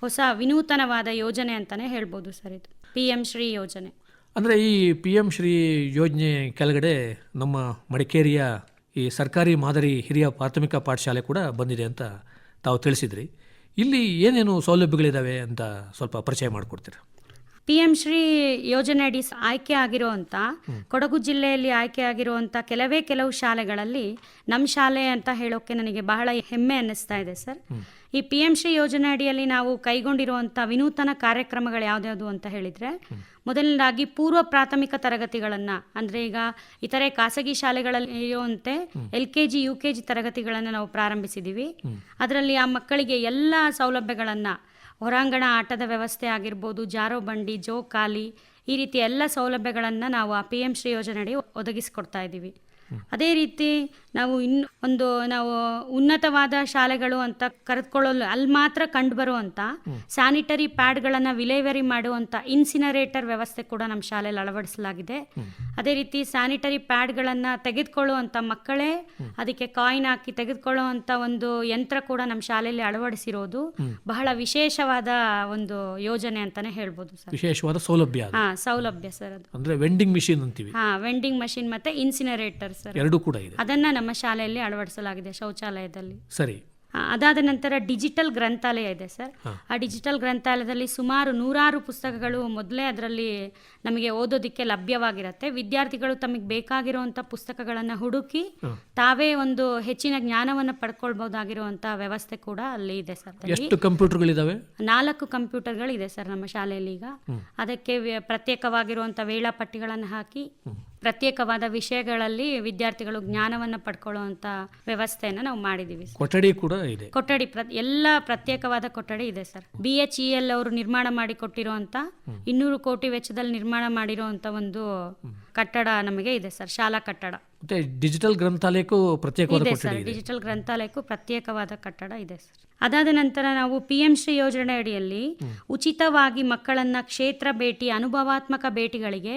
ಹೊಸ ವಿನೂತನವಾದ ಯೋಜನೆ ಅಂತಲೇ ಹೇಳ್ಬೋದು ಸರ್ ಇದು. ಪಿ ಎಂ ಶ್ರೀ ಯೋಜನೆ. ಅಂದರೆ ಈ ಪಿ ಎಂ ಶ್ರೀ ಯೋಜನೆ ಕೆಳಗಡೆ ನಮ್ಮ ಮಡಿಕೇರಿಯ ಈ ಸರ್ಕಾರಿ ಮಾದರಿ ಹಿರಿಯ ಪ್ರಾಥಮಿಕ ಪಾಠಶಾಲೆ ಕೂಡ ಬಂದಿದೆ ಅಂತ ತಾವು ತಿಳಿಸಿದ್ರಿ. ಇಲ್ಲಿ ಏನೇನು ಸೌಲಭ್ಯಗಳಿದ್ದಾವೆ ಅಂತ ಸ್ವಲ್ಪ ಪರಿಚಯ ಮಾಡಿಕೊಡ್ತೀರಾ? ಪಿ ಎಂ ಶ್ರೀ ಯೋಜನೆ ಅಡಿ ಆಯ್ಕೆ ಆಗಿರುವಂಥ ಕೊಡಗು ಜಿಲ್ಲೆಯಲ್ಲಿ ಆಯ್ಕೆ ಆಗಿರುವಂಥ ಕೆಲವೇ ಕೆಲವು ಶಾಲೆಗಳಲ್ಲಿ ನಮ್ಮ ಶಾಲೆ ಅಂತ ಹೇಳೋಕೆ ನನಗೆ ಬಹಳ ಹೆಮ್ಮೆ ಅನ್ನಿಸ್ತಾ ಇದೆ ಸರ್. ಈ ಪಿ ಎಂ ಶ್ರೀ ಯೋಜನೆ ಅಡಿಯಲ್ಲಿ ನಾವು ಕೈಗೊಂಡಿರುವಂಥ ವಿನೂತನ ಕಾರ್ಯಕ್ರಮಗಳು ಯಾವ್ದ್ಯಾವುದು ಅಂತ ಹೇಳಿದ್ರೆ ಮೊದಲನೇದಾಗಿ ಪೂರ್ವ ಪ್ರಾಥಮಿಕ ತರಗತಿಗಳನ್ನ ಅಂದ್ರೆ ಈಗ ಇತರೆ ಖಾಸಗಿ ಶಾಲೆಗಳಲ್ಲಿ ಇರುವಂತೆ L K G U K G ತರಗತಿಗಳನ್ನ ನಾವು ಪ್ರಾರಂಭಿಸಿದ್ದೀವಿ ಅದರಲ್ಲಿ ಆ ಮಕ್ಕಳಿಗೆ ಎಲ್ಲ ಸೌಲಭ್ಯಗಳನ್ನು ಹೊರಾಂಗಣ ಆಟದ ವ್ಯವಸ್ಥೆ ಆಗಿರ್ಬೋದು, ಜಾರೋ ಬಂಡಿ ಜೋಕಾಲಿ ಈ ರೀತಿ ಎಲ್ಲ ಸೌಲಭ್ಯಗಳನ್ನು ನಾವು ಆ ಪಿ ಎಂ ಶ್ರೀ ಯೋಜನೆಯಡಿ ಒದಗಿಸಿಕೊಡ್ತಾ ಇದ್ದೀವಿ. ಅದೇ ರೀತಿ ನಾವು ಇನ್ನು ಒಂದು ನಾವು ಉನ್ನತವಾದ ಶಾಲೆಗಳು ಅಂತ ಕರೆದುಕೊಳ್ಳಲು ಅಲ್ಲಿ ಮಾತ್ರ ಕಂಡುಬರುವಂಥ ಸ್ಯಾನಿಟರಿ ಪ್ಯಾಡ್ಗಳನ್ನು ವಿಲೇವರಿ ಮಾಡುವಂಥ ಇನ್ಸಿನರೇಟರ್ ವ್ಯವಸ್ಥೆ ಕೂಡ ನಮ್ಮ ಶಾಲೆಯಲ್ಲಿ ಅಳವಡಿಸಲಾಗಿದೆ. ಅದೇ ರೀತಿ ಸ್ಯಾನಿಟರಿ ಪ್ಯಾಡ್ಗಳನ್ನು ತೆಗೆದುಕೊಳ್ಳುವಂಥ ಮಕ್ಕಳೇ ಅದಕ್ಕೆ ಕಾಯಿನ್ ಹಾಕಿ ತೆಗೆದುಕೊಳ್ಳುವಂಥ ಒಂದು ಯಂತ್ರ ಕೂಡ ನಮ್ಮ ಶಾಲೆಯಲ್ಲಿ ಅಳವಡಿಸಿರೋದು. ಬಹಳ ವಿಶೇಷವಾದ ಒಂದು ಯೋಜನೆ ಅಂತಾನೆ ಹೇಳ್ಬೋದು ಸರ್. ವಿಶೇಷವಾದ ಸೌಲಭ್ಯ ಹಾ ಸೌಲಭ್ಯ ಸರ್ ಅದು. ಅಂದರೆ ವೆಂಡಿಂಗ್ ಮಿಷಿನ್ ಅಂತೀವಿ. ಹಾ ವೆಂಡಿಂಗ್ ಮಷಿನ್ ಮತ್ತೆ ಇನ್ಸಿನರೇಟರ್ ಸರ್. ಎರಡೂ ಕೂಡ ಇದೆ. ಅದನ್ನ ನಮ್ಮ ಶಾಲೆಯಲ್ಲಿ ಅಳವಡಿಸಲಾಗಿದೆ ಶೌಚಾಲಯದಲ್ಲಿ. ಸರಿ. ಅದಾದ ನಂತರ ಡಿಜಿಟಲ್ ಗ್ರಂಥಾಲಯ ಇದೆ ಸರ್. ಆ ಡಿಜಿಟಲ್ ಗ್ರಂಥಾಲಯದಲ್ಲಿ ಸುಮಾರು ನೂರಾರು ಪುಸ್ತಕಗಳು ಮೊದಲೇ ಅದರಲ್ಲಿ ನಮಗೆ ಓದೋದಕ್ಕೆ ಲಭ್ಯವಾಗಿರುತ್ತೆ. ವಿದ್ಯಾರ್ಥಿಗಳು ತಮಗೆ ಬೇಕಾಗಿರುವಂಥ ಪುಸ್ತಕಗಳನ್ನು ಹುಡುಕಿ ತಾವೇ ಒಂದು ಹೆಚ್ಚಿನ ಜ್ಞಾನವನ್ನು ಪಡ್ಕೊಳ್ಬಹುದಾಗಿರುವಂಥ ವ್ಯವಸ್ಥೆ ಕೂಡ ಅಲ್ಲಿ ಇದೆ ಸರ್. ಎಷ್ಟು ಕಂಪ್ಯೂಟರ್ಗಳಿದ್ದಾವೆ ನಾಲ್ಕು ಕಂಪ್ಯೂಟರ್ಗಳಿದೆ ಸರ್ ನಮ್ಮ ಶಾಲೆಯಲ್ಲಿ ಈಗ. ಅದಕ್ಕೆ ಪ್ರತ್ಯೇಕವಾಗಿರುವಂತಹ ಪ್ರತ್ಯೇಕವಾಗಿರುವಂಥ ವೇಳಾಪಟ್ಟಿಗಳನ್ನು ಹಾಕಿ ಪ್ರತ್ಯೇಕವಾದ ವಿಷಯಗಳಲ್ಲಿ ವಿದ್ಯಾರ್ಥಿಗಳು ಜ್ಞಾನವನ್ನು ಪಡ್ಕೊಳ್ಳುವಂಥ ವ್ಯವಸ್ಥೆಯನ್ನು ನಾವು ಮಾಡಿದ್ದೀವಿ. ಕೊಠಡಿ ಕೂಡ ಇದೆ. ಕೊಠಡಿ ಎಲ್ಲ ಪ್ರತ್ಯೇಕವಾದ ಕೊಠಡಿ ಇದೆ sir. B H E L ಅವರು ನಿರ್ಮಾಣ ಮಾಡಿ ಕೊಟ್ಟಿರುವಂಥ ಇನ್ನೂರು ಕೋಟಿ ವೆಚ್ಚದಲ್ಲಿ ನಿರ್ಮಾಣ ಮಾಡಿರುವಂಥ ಒಂದು ಕಟ್ಟಡ ನಮಗೆ ಇದೆ ಸರ್ ಶಾಲಾ ಕಟ್ಟಡ. ಮತ್ತೆ ಡಿಜಿಟಲ್ ಗ್ರಂಥಾಲಯಕ್ಕೂ ಪ್ರತ್ಯೇಕವಾದ ಸರ್ ಡಿಜಿಟಲ್ ಗ್ರಂಥಾಲಯಕ್ಕೂ ಪ್ರತ್ಯೇಕವಾದ ಕಟ್ಟಡ ಇದೆ ಸರ್. ಅದಾದ ನಂತರ ನಾವು ಪಿ ಎಂ ಶ್ರೀ ಯೋಜನೆ ಅಡಿಯಲ್ಲಿ ಉಚಿತವಾಗಿ ಮಕ್ಕಳನ್ನ ಕ್ಷೇತ್ರ ಭೇಟಿ ಅನುಭವಾತ್ಮಕ ಭೇಟಿಗಳಿಗೆ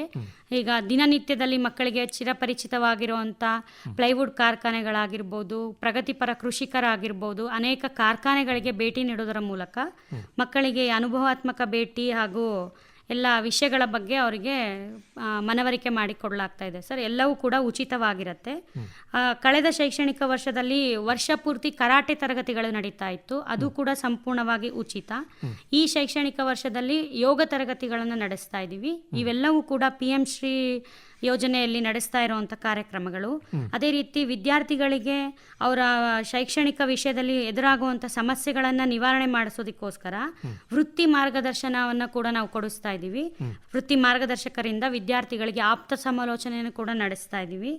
ಈಗ ದಿನನಿತ್ಯದಲ್ಲಿ ಮಕ್ಕಳಿಗೆ ಚಿರಪರಿಚಿತವಾಗಿರುವಂಥ ಪ್ಲೈವುಡ್ ಕಾರ್ಖಾನೆಗಳಾಗಿರ್ಬೋದು ಪ್ರಗತಿಪರ ಕೃಷಿಕರಾಗಿರ್ಬೋದು ಅನೇಕ ಕಾರ್ಖಾನೆಗಳಿಗೆ ಭೇಟಿ ನೀಡೋದರ ಮೂಲಕ ಮಕ್ಕಳಿಗೆ ಅನುಭವಾತ್ಮಕ ಭೇಟಿ ಹಾಗೂ ಎಲ್ಲ ವಿಷಯಗಳ ಬಗ್ಗೆ ಅವರಿಗೆ ಮನವರಿಕೆ ಮಾಡಿಕೊಡಲಾಗ್ತಾ ಇದೆ. ಸರ್ ಎಲ್ಲವೂ ಕೂಡ ಉಚಿತವಾಗಿರುತ್ತೆ. ಕಳೆದ ಶೈಕ್ಷಣಿಕ ವರ್ಷದಲ್ಲಿ ವರ್ಷ ಪೂರ್ತಿ ಕರಾಟೆ ತರಗತಿಗಳು ನಡೀತಾ ಇತ್ತು. ಅದು ಕೂಡ ಸಂಪೂರ್ಣವಾಗಿ ಉಚಿತ. ಈ ಶೈಕ್ಷಣಿಕ ವರ್ಷದಲ್ಲಿ ಯೋಗ ತರಗತಿಗಳನ್ನು ನಡೆಸ್ತಾ ಇದ್ದೀವಿ. ಇವೆಲ್ಲವೂ ಕೂಡ ಪಿ ಎಂ ಶ್ರೀ ಯೋಜನೆಯಲ್ಲಿ ನಡೆಸ್ತಾ ಇರುವಂಥ ಕಾರ್ಯಕ್ರಮಗಳು. ಅದೇ ರೀತಿ ವಿದ್ಯಾರ್ಥಿಗಳಿಗೆ ಅವರ ಶೈಕ್ಷಣಿಕ ವಿಷಯದಲ್ಲಿ ಎದುರಾಗುವಂಥ ಸಮಸ್ಯೆಗಳನ್ನು ನಿವಾರಣೆ ಮಾಡಿಸೋದಕ್ಕೋಸ್ಕರ ವೃತ್ತಿ ಮಾರ್ಗದರ್ಶನವನ್ನು ಕೂಡ ನಾವು ಕೊಡಿಸ್ತಾ ಇದ್ದೀವಿ. ವೃತ್ತಿ ಮಾರ್ಗದರ್ಶಕರಿಂದ ವಿದ್ಯಾರ್ಥಿಗಳಿಗೆ ಆಪ್ತ ಸಮಾಲೋಚನೆಯನ್ನು ಕೂಡ ನಡೆಸ್ತಾ ಇದ್ದೀವಿ.